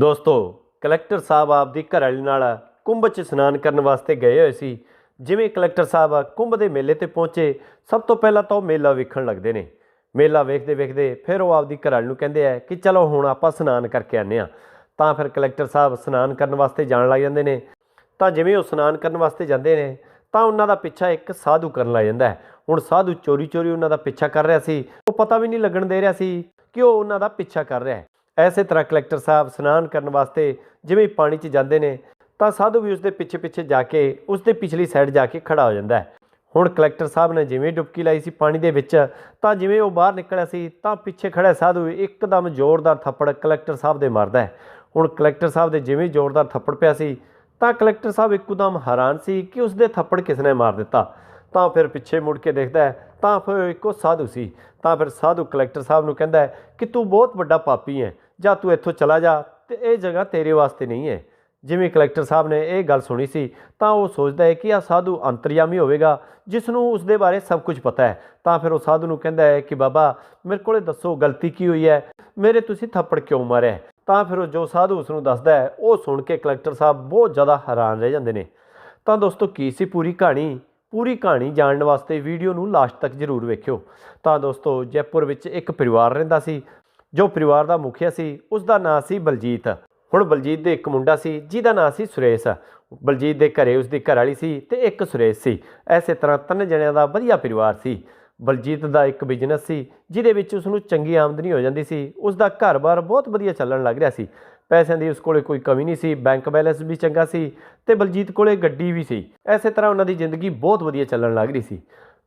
ਦੋਸਤੋ, ਕਲੈਕਟਰ ਸਾਹਿਬ ਆਪਦੀ ਘਰਵਾਲੀ ਨਾਲ ਕੁੰਭ 'ਚ ਇਸ਼ਨਾਨ ਕਰਨ ਵਾਸਤੇ ਗਏ ਹੋਏ ਸੀ। ਜਿਵੇਂ ਕਲੈਕਟਰ ਸਾਹਿਬ ਕੁੰਭ ਦੇ ਮੇਲੇ ਤੇ ਪਹੁੰਚੇ, ਸਭ ਤੋਂ ਪਹਿਲਾਂ ਤਾਂ ਉਹ ਮੇਲਾ ਵੇਖਣ ਲੱਗਦੇ ਨੇ। ਮੇਲਾ ਵੇਖਦੇ ਵੇਖਦੇ ਫਿਰ ਉਹ ਆਪਦੀ ਘਰਵਾਲੀ ਨੂੰ ਕਹਿੰਦੇ ਆ ਕਿ ਚਲੋ ਹੁਣ ਆਪਾਂ ਇਸ਼ਨਾਨ ਕਰਕੇ ਆਨੇ ਆ ਤਾਂ ਫਿਰ ਕਲੈਕਟਰ ਸਾਹਿਬ ਇਸ਼ਨਾਨ ਕਰਨ ਵਾਸਤੇ ਜਾਣ ਲੱਗ ਜਾਂਦੇ ਨੇ। ਤਾਂ ਜਿਵੇਂ ਉਹ ਇਸ਼ਨਾਨ ਕਰਨ ਵਾਸਤੇ ਜਾਂਦੇ ਨੇ, ਤਾਂ ਉਹਨਾਂ ਦਾ ਪਿੱਛਾ ਇੱਕ ਸਾਧੂ ਕਰਨ ਲੱਗ ਜਾਂਦਾ ਹੈ। ਹੁਣ ਸਾਧੂ ਚੋਰੀ ਚੋਰੀ ਉਹਨਾਂ ਦਾ ਪਿੱਛਾ ਕਰ ਰਿਹਾ ਸੀ। ਉਹ ਪਤਾ ਵੀ ਨਹੀਂ ਲੱਗਣ ਦੇ ਰਿਹਾ ਸੀ ਕਿ ਉਹ ਉਹਨਾਂ ਦਾ ਪਿੱਛਾ ਕਰ ਰਿਹਾ ਹੈ। ਐਸੇ ਤਰ੍ਹਾਂ ਕਲੈਕਟਰ ਸਾਹਿਬ ਇਸ਼ਨਾਨ ਕਰਨ ਵਾਸਤੇ ਜਿਵੇਂ ਪਾਣੀ 'ਚ ਜਾਂਦੇ ਨੇ, ਤਾਂ ਸਾਧੂ ਵੀ ਉਸਦੇ ਪਿੱਛੇ ਪਿੱਛੇ ਜਾ ਕੇ ਉਸਦੇ ਪਿਛਲੀ ਸਾਈਡ ਜਾ ਕੇ ਖੜਾ ਹੋ ਜਾਂਦਾ ਹੈ। ਹੁਣ ਕਲੈਕਟਰ ਸਾਹਿਬ ਨੇ ਜਿਵੇਂ ਡੁਬਕੀ ਲਾਈ ਸੀ ਪਾਣੀ ਦੇ ਵਿੱਚ, ਤਾਂ ਜਿਵੇਂ ਉਹ ਬਾਹਰ ਨਿਕਲਿਆ ਸੀ, ਤਾਂ ਪਿੱਛੇ ਖੜਾ ਸਾਧੂ ਇੱਕਦਮ ਜ਼ੋਰਦਾਰ ਥੱਪੜ ਕਲੈਕਟਰ ਸਾਹਿਬ ਦੇ ਮਾਰਦਾ ਹੈ। ਹੁਣ ਕਲੈਕਟਰ ਸਾਹਿਬ ਦੇ ਜਿਵੇਂ ਜ਼ੋਰਦਾਰ ਥੱਪੜ ਪਿਆ ਸੀ, ਤਾਂ ਕਲੈਕਟਰ ਸਾਹਿਬ ਇੱਕਦਮ ਹੈਰਾਨ ਸੀ ਕਿ ਉਸਦੇ ਥੱਪੜ ਕਿਸ ਨੇ ਮਾਰ ਦਿੱਤਾ। ਤਾਂ ਫਿਰ ਪਿੱਛੇ ਮੁੜ ਕੇ ਦੇਖਦਾ ਹੈ, ਤਾਂ ਫਿਰ ਉਹ ਇੱਕੋ ਸਾਧੂ ਸੀ। ਤਾਂ ਫਿਰ ਸਾਧੂ ਕਲੈਕਟਰ ਸਾਹਿਬ ਨੂੰ ਕਹਿੰਦਾ ਕਿ ਤੂੰ ਬਹੁਤ ਵੱਡਾ ਪਾਪੀ ਹੈ ਜਾਂ ਤੂੰ ਇੱਥੋਂ ਚਲਾ ਜਾ ਤੇ ਇਹ ਜਗ੍ਹਾ ਤੇਰੇ ਵਾਸਤੇ ਨਹੀਂ ਹੈ। ਜਿਵੇਂ ਕਲੈਕਟਰ ਸਾਹਿਬ ਨੇ ਇਹ ਗੱਲ ਸੁਣੀ ਸੀ, ਤਾਂ ਉਹ ਸੋਚਦਾ ਹੈ ਕਿ ਆ ਸਾਧੂ ਅੰਤਰਯਾਮੀ ਹੋਵੇਗਾ ਜਿਸ ਨੂੰ ਉਸ ਦੇ ਬਾਰੇ ਸਭ ਕੁਝ ਪਤਾ ਹੈ। ਤਾਂ ਫਿਰ ਉਹ ਸਾਧੂ ਨੂੰ ਕਹਿੰਦਾ ਹੈ ਕਿ ਬਾਬਾ, ਮੇਰੇ ਕੋਲੇ ਦੱਸੋ ਗਲਤੀ ਕੀ ਹੋਈ ਹੈ? ਮੇਰੇ ਤੁਸੀਂ ਥੱਪੜ ਕਿਉਂ ਮਾਰਿਆ? ਤਾਂ ਫਿਰ ਉਹ ਜੋ ਸਾਧੂ ਉਸ ਨੂੰ ਦੱਸਦਾ ਹੈ, ਉਹ ਸੁਣ ਕੇ ਕਲੈਕਟਰ ਸਾਹਿਬ ਬਹੁਤ ਜ਼ਿਆਦਾ ਹੈਰਾਨ ਰਹਿ ਜਾਂਦੇ ਨੇ। ਤਾਂ ਦੋਸਤੋ, ਕੀ ਸੀ ਪੂਰੀ ਕਹਾਣੀ? ਪੂਰੀ ਕਹਾਣੀ ਜਾਣਨ ਵਾਸਤੇ ਵੀਡੀਓ ਨੂੰ ਲਾਸਟ ਤੱਕ ਜ਼ਰੂਰ ਵੇਖਿਓ। ਤਾਂ ਦੋਸਤੋ, ਜੈਪੁਰ ਵਿੱਚ ਇੱਕ ਪਰਿਵਾਰ ਰਹਿੰਦਾ ਸੀ ਜੋ ਪਰਿਵਾਰ ਦਾ ਮੁਖੀਆ ਸੀ ਉਸ ਦਾ ਨਾਂ ਸੀ ਬਲਜੀਤ। ਹੁਣ ਬਲਜੀਤ ਦੇ ਇੱਕ ਮੁੰਡਾ ਸੀ, ਜਿਹਦਾ ਨਾਂ ਸੀ ਸੁਰੇਸ਼। ਬਲਜੀਤ ਦੇ ਘਰੇ ਉਸ ਦੀ ਘਰਵਾਲੀ ਸੀ ਤੇ ਇੱਕ ਸੁਰੇਸ਼ ਸੀ। ਐਸੇ ਤਰ੍ਹਾਂ ਤਿੰਨ ਜਣਿਆਂ ਦਾ ਵਧੀਆ ਪਰਿਵਾਰ ਸੀ। ਬਲਜੀਤ ਦਾ ਇੱਕ ਬਿਜ਼ਨਸ ਸੀ, ਜਿਹਦੇ ਵਿੱਚ ਉਸ ਨੂੰ ਚੰਗੀ ਆਮਦਨੀ ਹੋ ਜਾਂਦੀ ਸੀ। ਉਸ ਦਾ ਘਰ-ਬਾਰ ਬਹੁਤ ਵਧੀਆ ਚੱਲਣ ਲੱਗ ਰਿਹਾ ਸੀ। ਪੈਸਿਆਂ ਦੀ ਉਸ ਕੋਲੇ ਕੋਈ ਕਮੀ ਨਹੀਂ ਸੀ ਬੈਂਕ ਬੈਲੈਂਸ ਵੀ ਚੰਗਾ ਸੀ ਤੇ ਬਲਜੀਤ ਕੋਲੇ ਗੱਡੀ ਵੀ ਸੀ। ਐਸੇ ਤਰ੍ਹਾਂ ਉਹਨਾਂ ਦੀ ਜ਼ਿੰਦਗੀ ਬਹੁਤ ਵਧੀਆ ਚੱਲਣ ਲੱਗ ਰਹੀ ਸੀ।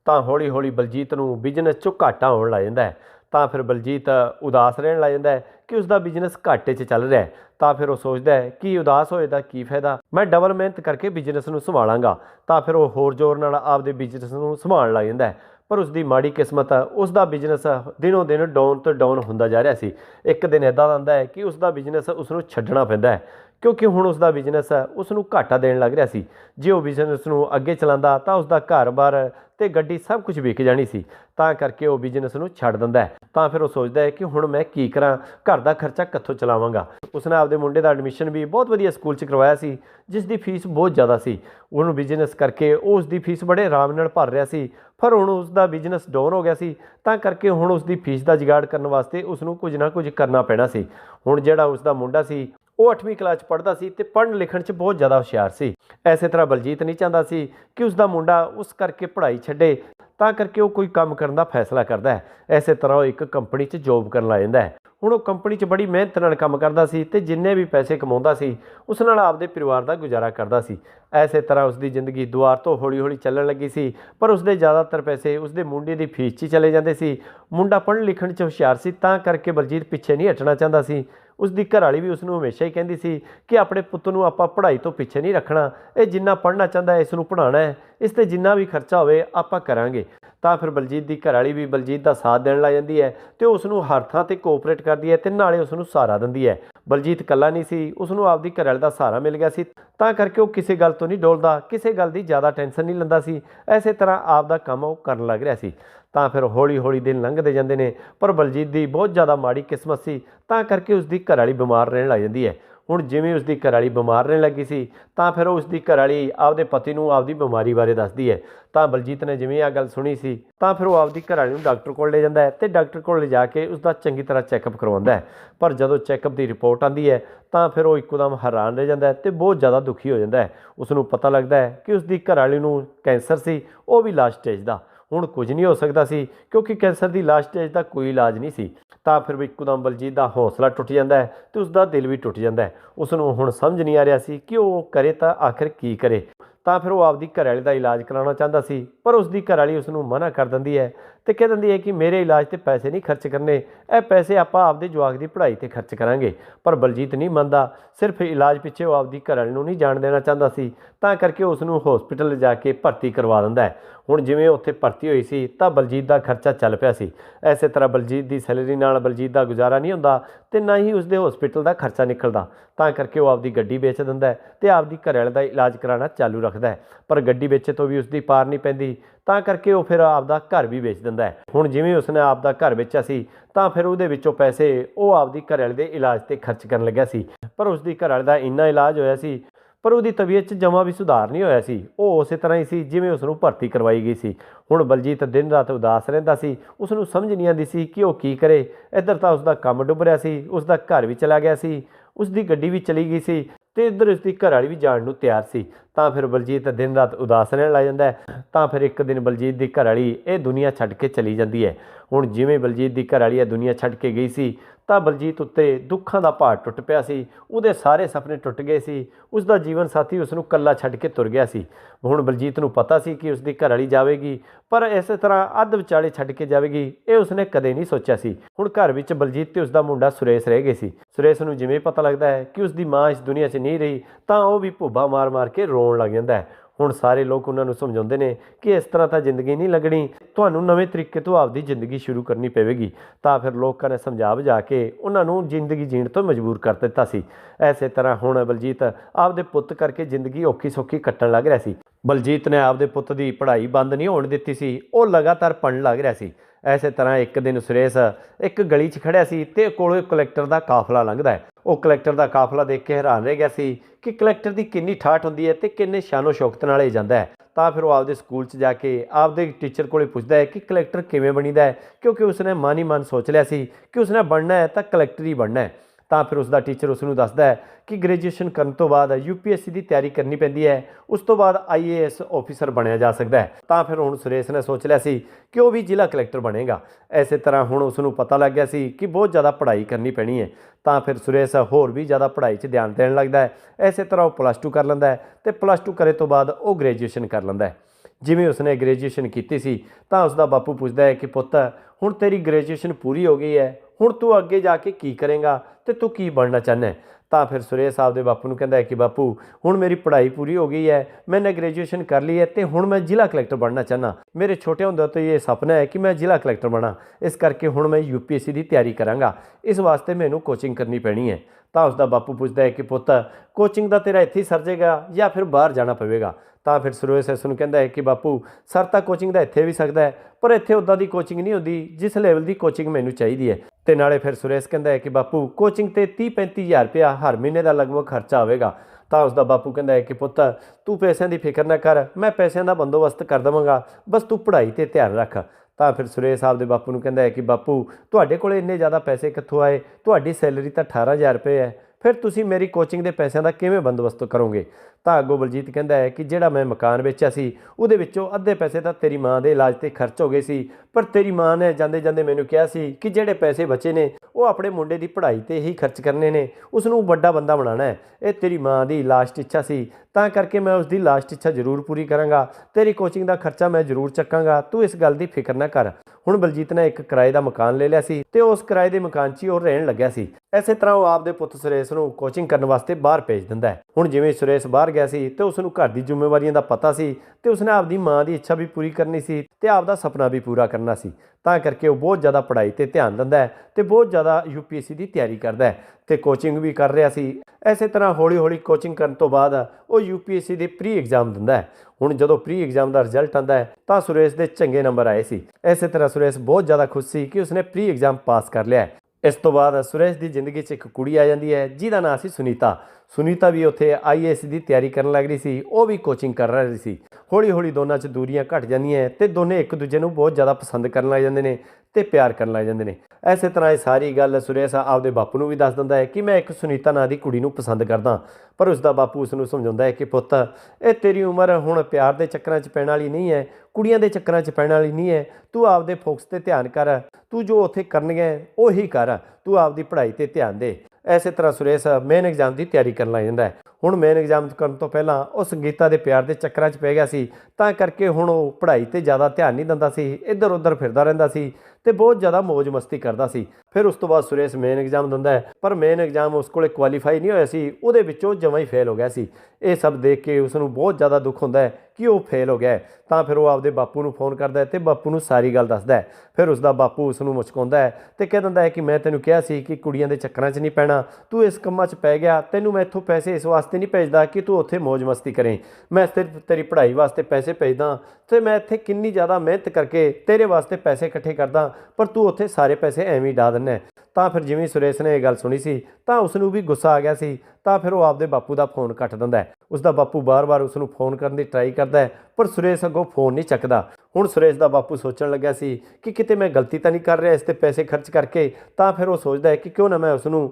ਤਾਂ ਹੌਲੀ-ਹੌਲੀ ਬਲਜੀਤ ਨੂੰ ਬਿਜ਼ਨਸ 'ਚੋਂ ਘਾਟਾ ਹੋਣ ਲੱਗ ਜਾਂਦਾ ਹੈ। ਤਾਂ ਫਿਰ ਬਲਜੀਤ ਉਦਾਸ ਰਹਿਣ ਲੱਗ ਜਾਂਦਾ ਹੈ ਕਿ ਉਸ ਦਾ ਬਿਜ਼ਨਸ ਘਾਟੇ 'ਚ ਚੱਲ ਰਿਹਾ ਹੈ। ਤਾਂ ਫਿਰ ਉਹ ਸੋਚਦਾ ਹੈ ਕਿ ਉਦਾਸ ਹੋਏ ਦਾ ਕੀ ਫਾਇਦਾ? ਮੈਂ ਡਬਲ ਮਿਹਨਤ ਕਰਕੇ ਬਿਜ਼ਨਸ ਨੂੰ ਸੰਭਾਲਾਂਗਾ। ਤਾਂ ਫਿਰ ਉਹ ਹੋਰ ਜ਼ੋਰ ਨਾਲ ਆਪਦੇ ਬਿਜ਼ਨਸ ਨੂੰ ਸੰਭਾਲਣ ਲੱਗ ਜਾਂਦਾ ਹੈ। ਪਰ ਉਸ ਦੀ ਮਾੜੀ ਕਿਸਮਤ ਉਸ ਦਾ ਬਿਜ਼ਨਸ ਦਿਨੋਂ ਦਿਨ ਡਾਊਨ ਤੋਂ ਡਾਊਨ ਹੁੰਦਾ ਜਾ ਰਿਹਾ ਸੀ। ਇੱਕ ਦਿਨ ਇਦਾਂ ਦਾ ਆਉਂਦਾ ਹੈ ਕਿ ਉਸ ਦਾ ਬਿਜ਼ਨਸ ਉਸ ਨੂੰ ਛੱਡਣਾ ਪੈਂਦਾ ਹੈ। ਕਿਉਂਕਿ ਹੁਣ ਉਸ ਦਾ ਬਿਜ਼ਨਸ ਉਸ ਨੂੰ ਘਾਟਾ ਦੇਣ ਲੱਗ ਰਿਹਾ ਸੀ। ਜੇ ਉਹ ਬਿਜ਼ਨਸ ਨੂੰ ਅੱਗੇ ਚਲਾਉਂਦਾ ਤਾਂ ਉਸ ਦਾ ਘਰ-ਬਾਰ ਤੇ ਗੱਡੀ ਸਭ ਕੁਝ ਵਿਕ ਜਾਣੀ ਸੀ। ਤਾਂ ਕਰਕੇ ਉਹ ਬਿਜ਼ਨਸ ਨੂੰ ਛੱਡ ਦਿੰਦਾ ਤਾਂ ਫਿਰ ਉਹ ਸੋਚਦਾ ਹੈ ਕਿ ਹੁਣ ਮੈਂ ਕੀ ਕਰਾਂ, ਘਰ ਦਾ ਖਰਚਾ ਕਿੱਥੋਂ ਚਲਾਵਾਂਗਾ? ਉਸਨੇ ਆਪਦੇ ਮੁੰਡੇ ਦਾ ਐਡਮਿਸ਼ਨ ਵੀ ਬਹੁਤ ਵਧੀਆ ਸਕੂਲ 'ਚ ਕਰਵਾਇਆ ਸੀ ਜਿਸ ਦੀ ਫੀਸ ਬਹੁਤ ਜ਼ਿਆਦਾ ਸੀ। ਉਹਨੂੰ ਬਿਜ਼ਨਸ ਕਰਕੇ ਉਹ ਉਸ ਦੀ ਫੀਸ ਬੜੇ ਆਰਾਮ ਨਾਲ ਭਰ ਰਿਹਾ ਸੀ। ਪਰ ਹੁਣ ਉਸ ਦਾ ਬਿਜ਼ਨਸ ਡਾਊਨ ਹੋ ਗਿਆ ਸੀ। ਤਾਂ ਕਰਕੇ ਹੁਣ ਉਸ ਦੀ ਫੀਸ ਦਾ ਜੁਗਾੜ ਕਰਨ ਵਾਸਤੇ ਉਸ ਨੂੰ ਕੁਝ ਨਾ ਕੁਝ ਕਰਨਾ ਪੈਣਾ ਸੀ। ਹੁਣ ਜਿਹੜਾ ਉਸ ਦਾ ਮੁੰਡਾ ਸੀ ਉਹ 8ਵੀਂ ਕਲਾਸ 'ਚ ਪੜ੍ਹਦਾ ਸੀ ਤੇ ਪੜ੍ਹਨ ਲਿਖਣ 'ਚ ਬਹੁਤ ਜ਼ਿਆਦਾ ਹੁਸ਼ਿਆਰ ਸੀ। ਐਸੇ ਤਰ੍ਹਾਂ ਬਲਜੀਤ ਨਹੀਂ ਚਾਹੁੰਦਾ ਸੀ ਕਿ ਉਸ ਦਾ ਮੁੰਡਾ ਉਸ ਕਰਕੇ ਪੜ੍ਹਾਈ ਛੱਡੇ, ਤਾਂ ਕਰਕੇ ਉਹ ਕੋਈ ਕੰਮ ਕਰਨ ਦਾ ਫੈਸਲਾ ਕਰਦਾ ਹੈ। ਐਸੇ ਤਰ੍ਹਾਂ ਉਹ ਇੱਕ ਕੰਪਨੀ 'ਚ ਜੌਬ ਕਰਨ ਲੱਗ ਜਾਂਦਾ ਹੈ। ਹੁਣ ਉਹ ਕੰਪਨੀ 'ਚ ਬੜੀ ਮਿਹਨਤ ਨਾਲ ਕੰਮ ਕਰਦਾ ਸੀ ਤੇ ਜਿੰਨੇ ਵੀ ਪੈਸੇ ਕਮਾਉਂਦਾ ਸੀ, ਉਸ ਨਾਲ ਆਪਦੇ ਪਰਿਵਾਰ ਦਾ ਗੁਜ਼ਾਰਾ ਕਰਦਾ ਸੀ। ਐਸੇ ਤਰ੍ਹਾਂ ਉਸ ਦੀ ਜ਼ਿੰਦਗੀ ਦੁਆਰ ਤੋਂ ਹੌਲੀ-ਹੌਲੀ ਚੱਲਣ ਲੱਗੀ ਸੀ, ਪਰ ਉਸ ਦੇ ਜ਼ਿਆਦਾਤਰ ਪੈਸੇ ਉਸ ਦੇ ਮੁੰਡੇ ਦੀ ਫੀਸ 'ਚ ਚਲੇ ਜਾਂਦੇ ਸੀ। ਮੁੰਡਾ ਪੜ੍ਹਨ ਲਿਖਣ 'ਚ ਹੁਸ਼ਿਆਰ ਸੀ, ਤਾਂ ਕਰਕੇ ਬਲਜੀਤ ਪਿੱਛੇ ਨਹੀਂ ਹਟਣਾ ਚਾਹੁੰਦਾ ਸੀ। ਉਸ ਦੀ ਘਰਵਾਲੀ ਵੀ ਉਸ ਨੂੰ ਹਮੇਸ਼ਾ ਹੀ ਕਹਿੰਦੀ ਸੀ ਕਿ ਆਪਣੇ ਪੁੱਤ ਨੂੰ ਆਪਾਂ ਪੜ੍ਹਾਈ ਤੋਂ ਪਿੱਛੇ ਨਹੀਂ ਰੱਖਣਾ, ਇਹ ਜਿੰਨਾ ਪੜ੍ਹਨਾ ਚਾਹੁੰਦਾ ਹੈ ਇਸ ਨੂੰ ਪੜ੍ਹਾਉਣਾ ਹੈ, ਇਸ ਤੇ ਜਿੰਨਾ ਵੀ ਖਰਚਾ ਹੋਵੇ ਆਪਾਂ ਕਰਾਂਗੇ। ਤਾਂ ਫਿਰ ਬਲਜੀਤ ਦੀ ਘਰਵਾਲੀ ਵੀ ਬਲਜੀਤ ਦਾ ਸਾਥ ਦੇਣ ਲੱਗ ਜਾਂਦੀ ਹੈ ਤੇ ਉਸ ਨੂੰ ਹਰ ਥਾਂ ਤੇ ਕੋਆਪਰੇਟ ਕਰਦੀ ਹੈ ਤੇ ਨਾਲੇ ਉਸ ਨੂੰ ਸਹਾਰਾ ਦਿੰਦੀ ਹੈ। ਬਲਜੀਤ ਇਕੱਲਾ ਨਹੀਂ ਸੀ ਉਸ ਨੂੰ ਆਪਦੀ ਘਰਵਾਲੀ ਦਾ ਸਹਾਰਾ ਮਿਲ ਗਿਆ ਸੀ। ਤਾਂ ਕਰਕੇ ਉਹ ਕਿਸੇ ਗੱਲ ਤੋਂ ਨਹੀਂ ਡੋਲਦਾ, ਕਿਸੇ ਗੱਲ ਦੀ ਜ਼ਿਆਦਾ ਟੈਨਸ਼ਨ ਨਹੀਂ ਲੈਂਦਾ ਸੀ। ਐਸੇ ਤਰ੍ਹਾਂ ਆਪ ਦਾ ਕੰਮ ਉਹ ਕਰਨ ਲੱਗ ਰਿਹਾ ਸੀ। ਤਾਂ ਫਿਰ ਹੌਲੀ-ਹੌਲੀ ਦਿਨ ਲੰਘਦੇ ਜਾਂਦੇ ਨੇ, ਪਰ ਬਲਜੀਤ ਦੀ ਬਹੁਤ ਜ਼ਿਆਦਾ ਮਾੜੀ ਕਿਸਮਤ ਸੀ। ਤਾਂ ਕਰਕੇ ਉਸ ਦੀ ਘਰਵਾਲੀ ਬਿਮਾਰ ਰਹਿਣ ਲੱਗ ਜਾਂਦੀ ਹੈ। ਹੁਣ ਜਿਵੇਂ ਉਸ ਦੀ ਘਰਵਾਲੀ ਬਿਮਾਰ ਰਹਿਣ ਲੱਗੀ ਸੀ, ਤਾਂ ਫਿਰ ਉਸ ਦੀ ਘਰਵਾਲੀ ਆਪਦੇ ਪਤੀ ਨੂੰ ਆਪਦੀ ਬਿਮਾਰੀ ਬਾਰੇ ਦੱਸਦੀ ਹੈ। ਤਾਂ ਬਲਜੀਤ ਨੇ ਜਿਵੇਂ ਆ ਗੱਲ ਸੁਣੀ ਸੀ, ਤਾਂ ਫਿਰ ਉਹ ਆਪਦੀ ਘਰਵਾਲੀ ਨੂੰ ਡਾਕਟਰ ਕੋਲ ਲੈ ਜਾਂਦਾ ਹੈ ਤੇ ਡਾਕਟਰ ਕੋਲ ਲੈ ਜਾ ਕੇ ਉਸ ਦਾ ਚੰਗੀ ਤਰ੍ਹਾਂ ਚੈੱਕਅਪ ਕਰਵਾਉਂਦਾ ਹੈ। ਪਰ ਜਦੋਂ ਚੈੱਕਅਪ ਦੀ ਰਿਪੋਰਟ ਆਂਦੀ ਹੈ, ਤਾਂ ਫਿਰ ਉਹ ਇੱਕਦਮ ਹੈਰਾਨ ਰਹਿ ਜਾਂਦਾ ਹੈ ਤੇ ਬਹੁਤ ਜ਼ਿਆਦਾ ਦੁਖੀ ਹੋ ਜਾਂਦਾ ਹੈ। ਉਸ ਨੂੰ ਪਤਾ ਲੱਗਦਾ ਹੈ ਕਿ ਉਸ ਦੀ ਘਰਵਾਲੀ ਨੂੰ ਕੈਂਸਰ ਸੀ, ਉਹ ਵੀ ਲਾਸਟ ਸਟੇਜ ਦਾ ਹੁਣ ਕੁਝ ਨਹੀਂ ਹੋ ਸਕਦਾ ਸੀ, ਕਿਉਂਕਿ ਕੈਂਸਰ ਦੀ ਲਾਸਟ ਸਟੇਜ ਦਾ ਕੋਈ ਇਲਾਜ ਨਹੀਂ ਸੀ। ਤਾਂ ਫਿਰ ਵੀ ਇੱਕਦਮ ਬਲਜੀਤ ਦਾ ਹੌਸਲਾ ਟੁੱਟ ਜਾਂਦਾ ਹੈ ਤੇ ਉਸ ਦਾ ਦਿਲ ਵੀ ਟੁੱਟ ਜਾਂਦਾ ਹੈ। ਉਸ ਨੂੰ ਹੁਣ ਸਮਝ ਨਹੀਂ ਆ ਰਿਹਾ ਸੀ ਕਿ ਉਹ ਕਰੇ ਤਾਂ ਆਖਰ ਕੀ ਕਰੇ। ਤਾਂ ਫਿਰ ਉਹ ਆਪਦੀ ਘਰ ਘਰਵਾਲੀ ਦਾ ਇਲਾਜ ਕਰਾਉਣਾ ਚਾਹੁੰਦਾ ਸੀ, ਪਰ ਉਸ ਦੀ ਘਰਵਾਲੀ ਉਸ ਨੂੰ ਮਨਾ ਕਰ ਦਿੰਦੀ ਹੈ ਤੇ ਕਹਿ ਦਿੰਦੀ ਹੈ ਕਿ ਮੇਰੇ ਇਲਾਜ ਤੇ ਪੈਸੇ ਨਹੀਂ ਖਰਚ ਕਰਨੇ। ਇਹ ਪੈਸੇ ਆਪਾਂ ਆਪਦੇ ਜਵਾਕ ਦੀ ਪੜ੍ਹਾਈ ਤੇ ਖਰਚ ਕਰਾਂਗੇ। ਪਰ ਬਲਜੀਤ ਨਹੀਂ ਮੰਨਦਾ। ਸਿਰਫ ਇਲਾਜ ਪਿੱਛੇ ਉਹ ਆਪਦੀ ਘਰਵਾਲੀ ਨੂੰ ਨਹੀਂ ਜਾਣ ਦੇਣਾ ਚਾਹੁੰਦਾ ਸੀ। ਤਾਂ ਕਰਕੇ ਉਸ ਨੂੰ ਹਸਪੀਟਲ ਲਿਜਾ ਕੇ ਭਰਤੀ ਕਰਵਾ ਦਿੰਦਾ ਹੁਣ ਜਿਵੇਂ ਉੱਥੇ ਭਰਤੀ ਹੋਈ ਸੀ, ਤਾਂ ਬਲਜੀਤ ਦਾ ਖਰਚਾ ਚੱਲ ਪਿਆ ਸੀ। ਐਸੇ ਤਰ੍ਹਾਂ ਬਲਜੀਤ ਦੀ ਸੈਲਰੀ ਨਾਲ ਬਲਜੀਤ ਦਾ ਗੁਜ਼ਾਰਾ ਨਹੀਂ ਹੁੰਦਾ ਤੇ ਨਾ ਹੀ ਉਸਦੇ ਹਸਪੀਟਲ ਦਾ ਖਰਚਾ ਨਿਕਲਦਾ। ਤਾਂ ਕਰਕੇ ਉਹ ਆਪਦੀ ਗੱਡੀ ਵੇਚ ਦਿੰਦਾ ਹੈ ਤੇ ਆਪਦੀ ਘਰਵਾਲੇ ਦਾ ਇਲਾਜ ਕਰਾਉਣਾ ਚਾਲੂ ਰੱਖਦਾ ਪਰ ਗੱਡੀ ਵੇਚੇ ਤੋਂ ਵੀ ਉਸਦੀ ਪਾਰ ਨਹੀਂ ਪੈਂਦੀ। ਤਾਂ ਕਰਕੇ ਉਹ ਫਿਰ ਆਪਦਾ ਘਰ ਵੀ ਵੇਚ ਦਿੰਦਾ ਹੈ। ਹੁਣ ਜਿਵੇਂ ਉਸਨੇ ਆਪ ਦਾ ਘਰ ਵੇਚਿਆ ਸੀ, ਤਾਂ ਫਿਰ ਉਹਦੇ ਵਿੱਚੋਂ ਪੈਸੇ ਉਹ ਆਪਦੀ ਘਰ ਵਾਲੇ ਦੇ ਇਲਾਜ ਤੇ ਖਰਚ ਕਰਨ ਲੱਗਿਆ ਸੀ। ਪਰ ਉਸਦੀ ਘਰਵਾਲੇ ਦਾ ਇੰਨਾ ਇਲਾਜ ਹੋਇਆ ਸੀ, ਪਰ ਉਹਦੀ ਤਬੀਅਤ 'ਚ ਜਮਾ ਵੀ ਸੁਧਾਰ ਨਹੀਂ ਹੋਇਆ ਸੀ। ਉਹ ਉਸੇ ਤਰ੍ਹਾਂ ਹੀ ਸੀ ਜਿਵੇਂ ਉਸ ਨੂੰ ਭਰਤੀ ਕਰਵਾਈ ਗਈ ਸੀ। ਹੁਣ ਬਲਜੀਤ ਦਿਨ ਰਾਤ ਉਦਾਸ ਰਹਿੰਦਾ ਸੀ ਉਸ ਨੂੰ ਸਮਝ ਨਹੀਂ ਆਉਂਦੀ ਸੀ ਕਿ ਉਹ ਕੀ ਕਰੇ। ਇੱਧਰ ਤਾਂ ਉਸਦਾ ਕੰਮ ਡੁੱਬ ਰਿਹਾ ਸੀ, ਉਸਦਾ ਘਰ ਵੀ ਚਲਾ ਗਿਆ ਸੀ, ਉਸਦੀ ਗੱਡੀ ਵੀ ਚਲੀ ਗਈ ਸੀ। ਤੇ ਇੱਧਰ ਉਸਦੀ ਘਰਵਾਲੀ ਵੀ ਜਾਣ ਨੂੰ ਤਿਆਰ ਸੀ। ਤਾਂ ਫਿਰ ਬਲਜੀਤ ਦਿਨ ਰਾਤ ਉਦਾਸ ਰਹਿਣ ਲੱਗ ਜਾਂਦਾ ਹੈ। ਤਾਂ ਫਿਰ ਇੱਕ ਦਿਨ ਬਲਜੀਤ ਦੀ ਘਰ ਵਾਲੀ ਇਹ ਦੁਨੀਆ ਛੱਡ ਕੇ ਚਲੀ ਜਾਂਦੀ ਹੈ। ਹੁਣ ਜਿਵੇਂ ਬਲਜੀਤ ਦੀ ਘਰ ਵਾਲੀ ਇਹ ਦੁਨੀਆ ਛੱਡ ਕੇ ਗਈ ਸੀ ਤਾਂ ਬਲਜੀਤ ਉੱਤੇ ਦੁੱਖਾਂ ਦਾ ਪਹਾੜ ਟੁੱਟ ਪਿਆ ਸੀ। ਉਹਦੇ ਸਾਰੇ ਸੁਪਨੇ ਟੁੱਟ ਗਏ ਸੀ। ਉਸ ਦਾ ਜੀਵਨ ਸਾਥੀ ਉਸ ਨੂੰ ਕੱਲਾ ਛੱਡ ਕੇ ਤੁਰ ਗਿਆ ਸੀ। ਹੁਣ ਬਲਜੀਤ ਨੂੰ ਪਤਾ ਸੀ ਕਿ ਉਸ ਦੀ ਘਰਵਾਲੀ ਜਾਵੇਗੀ, ਪਰ ਇਸੇ ਤਰ੍ਹਾਂ ਅੱਧ ਵਿਚਾਲੇ ਛੱਡ ਕੇ ਜਾਵੇਗੀ, ਇਹ ਉਸਨੇ ਕਦੇ ਨਹੀਂ ਸੋਚਿਆ ਸੀ। ਹੁਣ ਘਰ ਵਿੱਚ ਬਲਜੀਤ ਤੇ ਉਸ ਦਾ ਮੁੰਡਾ ਸੁਰੇਸ਼ ਰਹਿ ਗਏ ਸੀ। ਸੁਰੇਸ਼ ਨੂੰ ਜਿਵੇਂ ਪਤਾ ਲੱਗਦਾ ਹੈ ਕਿ ਉਸ ਦੀ ਮਾਂ ਇਸ ਦੁਨੀਆ 'ਚ ਨਹੀਂ ਰਹੀ, ਤਾਂ ਉਹ ਵੀ ਭੁੱਬਾ ਮਾਰ-ਮਾਰ ਕੇ ਰੋਣ ਲੱਗ ਜਾਂਦਾ ਹੈ। ਹੁਣ ਸਾਰੇ ਲੋਕ ਉਹਨਾਂ ਨੂੰ ਸਮਝਾਉਂਦੇ ਨੇ ਕਿ ਇਸ ਤਰ੍ਹਾਂ ਤਾਂ ਜ਼ਿੰਦਗੀ ਨਹੀਂ ਲੱਗਣੀ, ਤੁਹਾਨੂੰ ਨਵੇਂ ਤਰੀਕੇ ਤੋਂ ਆਪਦੀ ਜ਼ਿੰਦਗੀ ਸ਼ੁਰੂ ਕਰਨੀ ਪਵੇਗੀ। ਤਾਂ ਫਿਰ ਲੋਕਾਂ ਨੇ ਸਮਝਾ ਬੁਝਾ ਕੇ ਉਹਨਾਂ ਨੂੰ ਜ਼ਿੰਦਗੀ ਜੀਣ ਤੋਂ ਮਜਬੂਰ ਕਰ ਦਿੱਤਾ ਸੀ। ਐਸੇ ਤਰ੍ਹਾਂ ਹੁਣ ਬਲਜੀਤ ਆਪਦੇ ਪੁੱਤ ਕਰਕੇ ਜ਼ਿੰਦਗੀ ਔਖੀ ਸੌਖੀ ਕੱਟਣ ਲੱਗ ਰਿਹਾ ਸੀ। ਬਲਜੀਤ ਨੇ ਆਪਦੇ ਪੁੱਤ ਦੀ ਪੜ੍ਹਾਈ ਬੰਦ ਨਹੀਂ ਹੋਣ ਦਿੱਤੀ ਸੀ, ਉਹ ਲਗਾਤਾਰ ਪੜ੍ਹਨ ਲੱਗ ਰਿਹਾ ਸੀ। ਐਸੇ ਤਰ੍ਹਾਂ ਇੱਕ ਦਿਨ ਸੁਰੇਸ਼ ਇੱਕ ਗਲੀ 'ਚ ਖੜਿਆ ਸੀ ਤੇ ਕੋਲੋਂ ਕਲੈਕਟਰ ਦਾ ਕਾਫਲਾ ਲੰਘਦਾ ਹੈ। ਉਹ ਕਲੈਕਟਰ ਦਾ ਕਾਫਲਾ ਦੇਖ ਕੇ ਹੈਰਾਨ ਰਹਿ ਗਿਆ ਸੀ ਕਿ ਕਲੈਕਟਰ ਦੀ ਕਿੰਨੀ ਠਾਠ ਹੁੰਦੀ ਹੈ ਤੇ ਕਿੰਨੇ ਸ਼ਾਨੋ ਸ਼ੌਕਤ ਨਾਲ ਇਹ ਜਾਂਦਾ ਹੈ। ਤਾਂ ਫਿਰ ਉਹ ਆਪਦੇ ਸਕੂਲ 'ਚ ਜਾ ਕੇ ਆਪਦੇ ਟੀਚਰ ਕੋਲੇ ਪੁੱਛਦਾ ਹੈ ਕਿ ਕਲੈਕਟਰ ਕਿਵੇਂ ਬਣੀਦਾ ਹੈ, ਕਿਉਂਕਿ ਉਸਨੇ ਮਨ ਹੀ ਮਨ ਸੋਚ ਲਿਆ ਸੀ ਕਿ ਉਸਨੇ ਬਣਨਾ ਹੈ ਤਾਂ ਕਲੈਕਟਰ ਹੀ ਬਣਨਾ ਹੈ। ਤਾਂ ਫਿਰ ਉਸ ਦਾ ਟੀਚਰ ਉਸ ਨੂੰ ਦੱਸਦਾ ਹੈ ਕਿ ਗ੍ਰੈਜੂਏਸ਼ਨ ਕਰਨ ਤੋਂ ਬਾਅਦ ਯੂਪੀਐਸਸੀ ਦੀ ਤਿਆਰੀ ਕਰਨੀ ਪੈਂਦੀ ਹੈ, ਉਸ ਤੋਂ ਬਾਅਦ ਆਈਏਐਸ ਆਫੀਸਰ ਬਣਿਆ ਜਾ ਸਕਦਾ ਹੈ। ਤਾਂ ਫਿਰ ਹੁਣ ਸੁਰੇਸ਼ ਨੇ ਸੋਚ ਲਿਆ ਸੀ ਕਿ ਉਹ ਵੀ ਜ਼ਿਲ੍ਹਾ ਕਲੈਕਟਰ ਬਣੇਗਾ। ਐਸੇ ਤਰ੍ਹਾਂ ਹੁਣ ਉਸ ਨੂੰ ਪਤਾ ਲੱਗ ਗਿਆ ਸੀ ਕਿ ਬਹੁਤ ਜ਼ਿਆਦਾ ਪੜ੍ਹਾਈ ਕਰਨੀ ਪੈਣੀ ਹੈ। ਤਾਂ ਫਿਰ ਸੁਰੇਸ਼ ਹੋਰ ਵੀ ਜ਼ਿਆਦਾ ਪੜ੍ਹਾਈ 'ਚ ਧਿਆਨ ਦੇਣ ਲੱਗਦਾ ਹੈ। ਐਸੇ ਤਰ੍ਹਾਂ ਉਹ ਪਲੱਸ 2 ਕਰ ਲੈਂਦਾ ਹੈ ਤੇ ਪਲੱਸ 2 ਕਰੇ ਤੋਂ ਬਾਅਦ ਉਹ ਗ੍ਰੈਜੂਏਸ਼ਨ ਕਰ ਲੈਂਦਾ ਹੈ। ਜਿਵੇਂ ਉਸਨੇ ਗ੍ਰੈਜੂਏਸ਼ਨ ਕੀਤੀ ਸੀ, ਤਾਂ ਉਸਦਾ ਬਾਪੂ ਪੁੱਛਦਾ ਹੈ ਕਿ ਪੁੱਤ, ਹੁਣ ਤੇਰੀ ਗ੍ਰੈਜੂਏਸ਼ਨ ਪੂਰੀ ਹੋ ਗਈ ਹੈ, ਹੁਣ ਤੂੰ ਅੱਗੇ ਜਾ ਕੇ ਕੀ ਕਰੇਗਾ ਤੇ ਤੂੰ ਕੀ ਬਣਨਾ ਚਾਹੁੰਦਾ ਤਾਂ ਫਿਰ ਸੁਰੇਸ਼ ਸਾਹਿਬ ਦੇ ਬਾਪੂ ਨੂੰ ਕਹਿੰਦਾ ਹੈ ਕਿ ਬਾਪੂ, ਹੁਣ ਮੇਰੀ ਪੜ੍ਹਾਈ ਪੂਰੀ ਹੋ ਗਈ ਹੈ, ਮੈਨੇ ਗ੍ਰੈਜੂਏਸ਼ਨ ਕਰ ਲਈ ਹੈ ਤੇ ਹੁਣ ਮੈਂ ਜ਼ਿਲ੍ਹਾ ਕਲੈਕਟਰ ਬਣਨਾ ਚਾਹਨਾ ਮੇਰੇ ਛੋਟੇ ਹੁੰਦੇ ਤੋਂ ਇਹ ਸੁਪਨਾ ਹੈ ਕਿ ਮੈਂ ਜ਼ਿਲ੍ਹਾ ਕਲੈਕਟਰ ਬਣਾ, ਇਸ ਕਰਕੇ ਹੁਣ ਮੈਂ ਯੂਪੀਐਸਸੀ ਦੀ ਤਿਆਰੀ ਕਰਾਂਗਾ। ਇਸ ਵਾਸਤੇ ਮੈਨੂੰ ਕੋਚਿੰਗ ਕਰਨੀ ਪੈਣੀ ਹੈ। ਤਾਂ ਉਸਦਾ ਬਾਪੂ ਪੁੱਛਦਾ ਹੈ ਕਿ ਪੁੱਤ ਕੋਚਿੰਗ ਦਾ ਤੇਰਾ ਇੱਥੇ ਹੀ ਸਰ ਜਾਏਗਾ ਜਾਂ ਫਿਰ ਬਾਹਰ ਜਾਣਾ ਪਵੇਗਾ? ਤਾਂ ਫਿਰ ਸੁਰੇਸ਼ ਇਸ ਨੂੰ ਕਹਿੰਦਾ ਹੈ ਕਿ ਬਾਪੂ, ਸਰ ਤਾਂ ਕੋਚਿੰਗ ਦਾ ਇੱਥੇ ਵੀ ਸਕਦਾ ਹੈ, ਪਰ ਇੱਥੇ ਉਦਾਂ ਦੀ ਕੋਚਿੰਗ ਨਹੀਂ ਹੁੰਦੀ, ਜਿਸ ਲੈਵਲ ਦੀ ਕੋਚਿੰਗ ਮੈਨੂੰ ਚਾਹੀਦੀ ਹੈ। ਤੇ ਨਾਲੇ ਫਿਰ ਸੁਰੇਸ਼ ਕਹਿੰਦਾ ਹੈ ਕਿ ਬਾਪੂ ਕੋਚਿੰਗ ਤੇ 30 35000 ਰੁਪਇਆ ਹਰ ਮਹੀਨੇ ਦਾ ਲਗਭਗ ਖਰਚਾ ਆਵੇਗਾ। ਤਾਂ ਉਸਦਾ ਬਾਪੂ ਕਹਿੰਦਾ ਹੈ ਕਿ ਪੁੱਤ, ਤੂੰ ਪੈਸਿਆਂ ਦੀ ਫਿਕਰ ਨਾ ਕਰ, ਮੈਂ ਪੈਸਿਆਂ ਦਾ ਬੰਦੋਬਸਤ ਕਰ ਦੇਵਾਂਗਾ, ਬਸ ਤੂੰ ਪੜ੍ਹਾਈ ਤੇ ਧਿਆਨ ਰੱਖ। ਤਾਂ ਫਿਰ ਸੁਰੇਸ਼ ਸਾਹਿਬ ਦੇ ਬਾਪੂ ਨੂੰ ਕਹਿੰਦਾ ਹੈ ਕਿ ਬਾਪੂ, ਤੁਹਾਡੇ ਕੋਲੇ ਇੰਨੇ ਜ਼ਿਆਦਾ ਪੈਸੇ ਕਿੱਥੋਂ ਆਏ? ਤੁਹਾਡੀ ਸੈਲਰੀ ਤਾਂ 18000 ਰੁਪਏ ਹੈ। ਫਿਰ ਤੁਸੀਂ ਮੇਰੀ ਕੋਚਿੰਗ ਦੇ ਪੈਸਿਆਂ ਦਾ ਕਿਵੇਂ ਬੰਦੋਬਸਤ ਕਰੋਗੇ? ਤਾਂ ਅੱਗੋਂ ਬਲਜੀਤ ਕਹਿੰਦਾ ਹੈ ਕਿ ਜਿਹੜਾ ਮੈਂ ਮਕਾਨ ਵੇਚਿਆ ਸੀ, ਉਹਦੇ ਵਿੱਚੋਂ ਅੱਧੇ ਪੈਸੇ ਤਾਂ ਤੇਰੀ ਮਾਂ ਦੇ ਇਲਾਜ ਤੇ ਖਰਚ ਹੋ ਗਏ ਸੀ। ਪਰ ਤੇਰੀ ਮਾਂ ਨੇ ਜਾਂਦੇ ਜਾਂਦੇ ਮੈਨੂੰ ਕਿਹਾ ਸੀ ਕਿ ਜਿਹੜੇ ਪੈਸੇ ਬਚੇ ਨੇ, ਉਹ ਆਪਣੇ ਮੁੰਡੇ ਦੀ ਪੜ੍ਹਾਈ ਤੇ ਹੀ ਖਰਚ ਕਰਨੇ ਨੇ। ਉਸ ਨੂੰ ਵੱਡਾ ਬੰਦਾ ਬਣਾਉਣਾ ਹੈ। ਇਹ ਤੇਰੀ ਮਾਂ ਦੀ ਲਾਸਟ ਇੱਛਾ ਸੀ। ਤਾਂ ਕਰਕੇ ਮੈਂ ਉਸ ਦੀ ਲਾਸਟ ਇੱਛਾ ਜ਼ਰੂਰ ਪੂਰੀ ਕਰਾਂਗਾ। ਤੇਰੀ ਕੋਚਿੰਗ ਦਾ ਖਰਚਾ ਮੈਂ ਜ਼ਰੂਰ ਚੱਕਾਂਗਾ। ਤੂੰ ਇਸ ਗੱਲ ਦੀ ਫਿਕਰ ਨਾ ਕਰ। ਹੁਣ ਬਲਜੀਤ ਨੇ ਇੱਕ ਕਿਰਾਏ ਦਾ ਮਕਾਨ ਲੈ ਲਿਆ ਸੀ ਤੇ ਉਸ ਕਿਰਾਏ ਦੇ ਮਕਾਨ 'ਚ ਹੀ ਉਹ ਰਹਿਣ ਲੱਗਿਆ ਸੀ। ਐਸੇ ਤਰ੍ਹਾਂ ਉਹ ਆਪਦੇ ਪੁੱਤ ਸੁਰੇਸ਼ ਨੂੰ ਕੋਚਿੰਗ ਕਰਨ ਵਾਸਤੇ ਬਾਹਰ ਭੇਜ ਦਿੰਦਾ ਹੈ। ਹੁਣ ਜਿਵੇਂ ਸੁਰੇਸ਼ ਬਾਹਰ ਗਿਆ ਸੀ ਤੇ ਉਸ ਨੂੰ ਘਰ ਦੀ ਜ਼ਿੰਮੇਵਾਰੀਆਂ ਦਾ ਪਤਾ ਸੀ ਤੇ ਉਸਨੇ ਆਪਦੀ ਮਾਂ ਦੀ ਇੱਛਾ ਵੀ ਪੂਰੀ ਕਰਨੀ ਸੀ ਤੇ ਆਪਦਾ ਸੁਪਨਾ ਵੀ ਪੂਰਾ ਕਰਨਾ ਸੀ। ਤਾਂ ਕਰਕੇ ਉਹ ਬਹੁਤ ਜ਼ਿਆਦਾ ਪੜ੍ਹਾਈ ਤੇ ਧਿਆਨ ਦਿੰਦਾ ਹੈ ਤੇ ਬਹੁਤ ਜ਼ਿਆਦਾ ਯੂਪੀਐਸਸੀ ਦੀ ਤਿਆਰੀ ਕਰਦਾ ਹੈ ਤੇ ਕੋਚਿੰਗ ਵੀ ਕਰ ਰਿਹਾ ਸੀ। ਐਸੇ ਤਰ੍ਹਾਂ ਹੌਲੀ-ਹੌਲੀ ਕੋਚਿੰਗ ਕਰਨ ਤੋਂ ਬਾਅਦ ਉਹ ਯੂਪੀਐਸਸੀ ਦੇ ਪ੍ਰੀ ਐਗਜ਼ਾਮ ਦਿੰਦਾ ਹੈ। ਹੁਣ ਜਦੋਂ ਪ੍ਰੀ ਐਗਜ਼ਾਮ ਦਾ ਰਿਜ਼ਲਟ ਆਂਦਾ ਹੈ ਤਾਂ ਸੁਰੇਸ਼ ਦੇ ਚੰਗੇ ਨੰਬਰ ਆਏ ਸੀ। ਐਸੇ ਤਰ੍ਹਾਂ ਸੁਰੇਸ਼ ਬਹੁਤ ਜ਼ਿਆਦਾ ਖੁਸ਼ ਸੀ ਕਿ ਉਸਨੇ ਪ੍ਰੀ ਐਗਜ਼ਾਮ ਪਾਸ ਕਰ ਲਿਆ ਇਸ ਤੋਂ ਬਾਅਦ ਸੁਰੇਸ਼ ਦੀ ਜ਼ਿੰਦਗੀ 'ਚ ਇੱਕ ਕੁੜੀ ਆ ਜਾਂਦੀ ਹੈ, ਜਿਹਦਾ ਨਾਂ ਸੀ ਸੁਨੀਤਾ। ਸੁਨੀਤਾ ਵੀ ਉੱਥੇ ਆਈਏਐਸ ਦੀ ਤਿਆਰੀ ਕਰਨ ਲੱਗ ਰਹੀ ਸੀ, ਉਹ ਵੀ ਕੋਚਿੰਗ ਕਰ ਰਹੀ ਸੀ। ਹੌਲੀ ਹੌਲੀ ਦੋਨਾਂ 'ਚ ਦੂਰੀਆਂ ਘਟ ਜਾਂਦੀਆਂ ਤੇ ਦੋਨੇ ਇੱਕ ਦੂਜੇ ਨੂੰ ਬਹੁਤ ਜ਼ਿਆਦਾ ਪਸੰਦ ਕਰਨ ਲੱਗ ਜਾਂਦੇ ਨੇ ਤੇ ਪਿਆਰ ਕਰਨ ਲੱਗ ਜਾਂਦੇ ਨੇ। ਐਸੇ ਤਰ੍ਹਾਂ ਇਹ ਸਾਰੀ ਗੱਲ ਸੁਰੇਸ਼ ਆਪਦੇ ਬਾਪੂ ਨੂੰ ਵੀ ਦੱਸ ਦਿੰਦਾ ਹੈ ਕਿ ਮੈਂ ਇੱਕ ਸੁਨੀਤਾ ਨਾਂ ਦੀ ਕੁੜੀ ਨੂੰ ਪਸੰਦ ਕਰਦਾ, ਪਰ ਉਸ ਦਾ ਬਾਪੂ ਉਸ ਨੂੰ ਸਮਝਾਉਂਦਾ ਹੈ ਕਿ ਪੁੱਤ, ਇਹ ਤੇਰੀ ਉਮਰ ਹੁਣ ਪਿਆਰ ਦੇ ਚੱਕਰਾਂ 'ਚ ਪੈਣ ਵਾਲੀ ਨਹੀਂ ਹੈ ਕੁੜੀਆਂ ਦੇ ਚੱਕਰਾਂ 'ਚ ਪੈਣ ਵਾਲੀ ਨਹੀਂ ਹੈ। ਤੂੰ ਆਪਦੇ ਫੋਕਸ ਤੇ ਧਿਆਨ ਕਰ। ਤੂੰ ਜੋ ਉੱਥੇ ਕਰਨਗੇ ਉਹੀ ਕਰ। ਤੂੰ ਆਪਦੀ ਪੜ੍ਹਾਈ ਤੇ ਧਿਆਨ ਦੇ। ਐਸੇ ਤਰ੍ਹਾਂ ਸੁਰੇਸ਼ ਮੇਨ ਐਗਜ਼ਾਮ ਦੀ ਤਿਆਰੀ ਕਰਨ ਲੱਗ ਜਾਂਦਾ ਹੈ। ਹੁਣ ਮੇਨ ਐਗਜ਼ਾਮ ਕਰਨ ਤੋਂ ਪਹਿਲਾਂ ਉਹ ਸੰਗੀਤਾ ਦੇ ਪਿਆਰ ਦੇ ਚੱਕਰਾਂ 'ਚ ਪੈ ਗਿਆ ਸੀ। ਤਾਂ ਕਰਕੇ ਹੁਣ ਉਹ ਪੜ੍ਹਾਈ ਤੇ ਜ਼ਿਆਦਾ ਧਿਆਨ ਨਹੀਂ ਦਿੰਦਾ ਸੀ। ਇੱਧਰ ਉੱਧਰ ਫਿਰਦਾ ਰਹਿੰਦਾ ਸੀ ਤੇ ਬਹੁਤ ਜ਼ਿਆਦਾ ਮौज ਮਸਤੀ ਕਰਦਾ ਸੀ। ਫਿਰ ਉਸ ਤੋਂ ਬਾਅਦ ਸੁਰੇਸ਼ ਮੇਨ ਐਗਜ਼ਾਮ ਦਿੰਦਾ ਹੈ। ਪਰ ਮੇਨ ਐਗਜ਼ਾਮ ਉਸ ਕੋਲੇ ਕੁਆਲੀਫਾਈ ਨਹੀਂ ਹੋਇਆ ਸੀ। ਉਹਦੇ ਵਿੱਚੋਂ ਜਮਾਂ ਹੀ ਫੇਲ ਹੋ ਗਿਆ ਸੀ। ਇਹ ਸਭ ਦੇਖ ਕੇ ਉਸ ਨੂੰ ਬਹੁਤ ਜ਼ਿਆਦਾ ਦੁੱਖ ਹੁੰਦਾ ਹੈ ਕਿ ਉਹ ਫੇਲ ਹੋ ਗਿਆ ਹੈ। ਤਾਂ ਫਿਰ ਉਹ ਆਪਦੇ ਬਾਪੂ ਨੂੰ ਫੋਨ ਕਰਦਾ ਹੈ ਤੇ ਬਾਪੂ ਨੂੰ ਸਾਰੀ ਗੱਲ ਦੱਸਦਾ ਹੈ। ਫਿਰ ਉਸ ਦਾ ਬਾਪੂ ਉਸ ਨੂੰ ਮੁਚਕਾਉਂਦਾ ਹੈ ਤੇ ਕਹਿ ਦਿੰਦਾ ਹੈ ਕਿ ਮੈਂ ਤੈਨੂੰ ਕਿਹਾ ਸੀ ਕਿ ਕੁੜੀਆਂ ਦੇ ਚੱਕਰਾਂ 'ਚ ਨਹੀਂ ਪੈਣਾ। ਤੂੰ ਇਸ ਕੰਮਾਂ 'ਚ ਪੈ ਗਿਆ। ਤੈਨੂੰ ਮੈਂ ਇੱਥੋਂ ਪੈਸੇ ਇਸ ਵਾਸਤੇ ਨਹੀਂ ਭੇਜਦਾ ਕਿ ਤੂੰ ਉੱਥੇ ਮौज ਮਸਤੀ ਕਰੇ। ਮੈਂ ਸਿਰਫ ਤੇਰੀ ਪੜ੍ਹਾਈ ਵਾਸਤੇ ਪੈਸੇ ਭੇਜਦਾ ਤੇ ਮੈਂ ਇੱਥੇ ਕਿੰਨੀ ਜ਼ਿਆਦਾ ਮਿਹਨਤ ਕਰਕੇ ਤੇਰੇ ਵਾਸਤੇ ਪੈਸੇ ਇਕੱਠੇ ਕਰਦਾ ਪਰ ਤੂੰ ਉੱਥੇ ਸਾਰੇ ਪੈਸੇ ਐਵੇਂ ਹੀ ਡਾ ਦਿੰਦਾ ਤਾਂ ਫਿਰ ਜਿਵੇਂ ਸੁਰੇਸ਼ ਨੇ ਇਹ ਗੱਲ ਸੁਣੀ ਸੀ, ਤਾਂ ਉਸ ਨੂੰ ਵੀ ਗੁੱਸਾ ਆ ਗਿਆ ਸੀ। ਤਾਂ ਫਿਰ ਉਹ ਆਪਦੇ ਬਾਪੂ ਦਾ ਫੋਨ ਕੱਟ ਦਿੰਦਾ ਹੈ। ਉਸ ਦਾ ਬਾਪੂ ਬਾਰ-ਬਾਰ ਉਸ ਨੂੰ ਫੋਨ ਕਰਨ ਦੀ ਟਰਾਈ ਕਰਦਾ ਹੈ, ਪਰ ਸੁਰੇਸ਼ ਅੱਗੋਂ ਫੋਨ ਨਹੀਂ ਚੱਕਦਾ। ਹੁਣ ਸੁਰੇਸ਼ ਦਾ ਬਾਪੂ ਸੋਚਣ ਲੱਗਾ ਸੀ ਕਿ ਕਿਤੇ ਮੈਂ ਗਲਤੀ ਤਾਂ ਨਹੀਂ ਕਰ ਰਿਹਾ ਇਸ ਤੇ ਪੈਸੇ ਖਰਚ ਕਰਕੇ, ਤਾਂ ਫਿਰ ਉਹ ਸੋਚਦਾ ਹੈ ਕਿ ਕਿਉਂ ਨਾ ਮੈਂ ਉਸ ਨੂੰ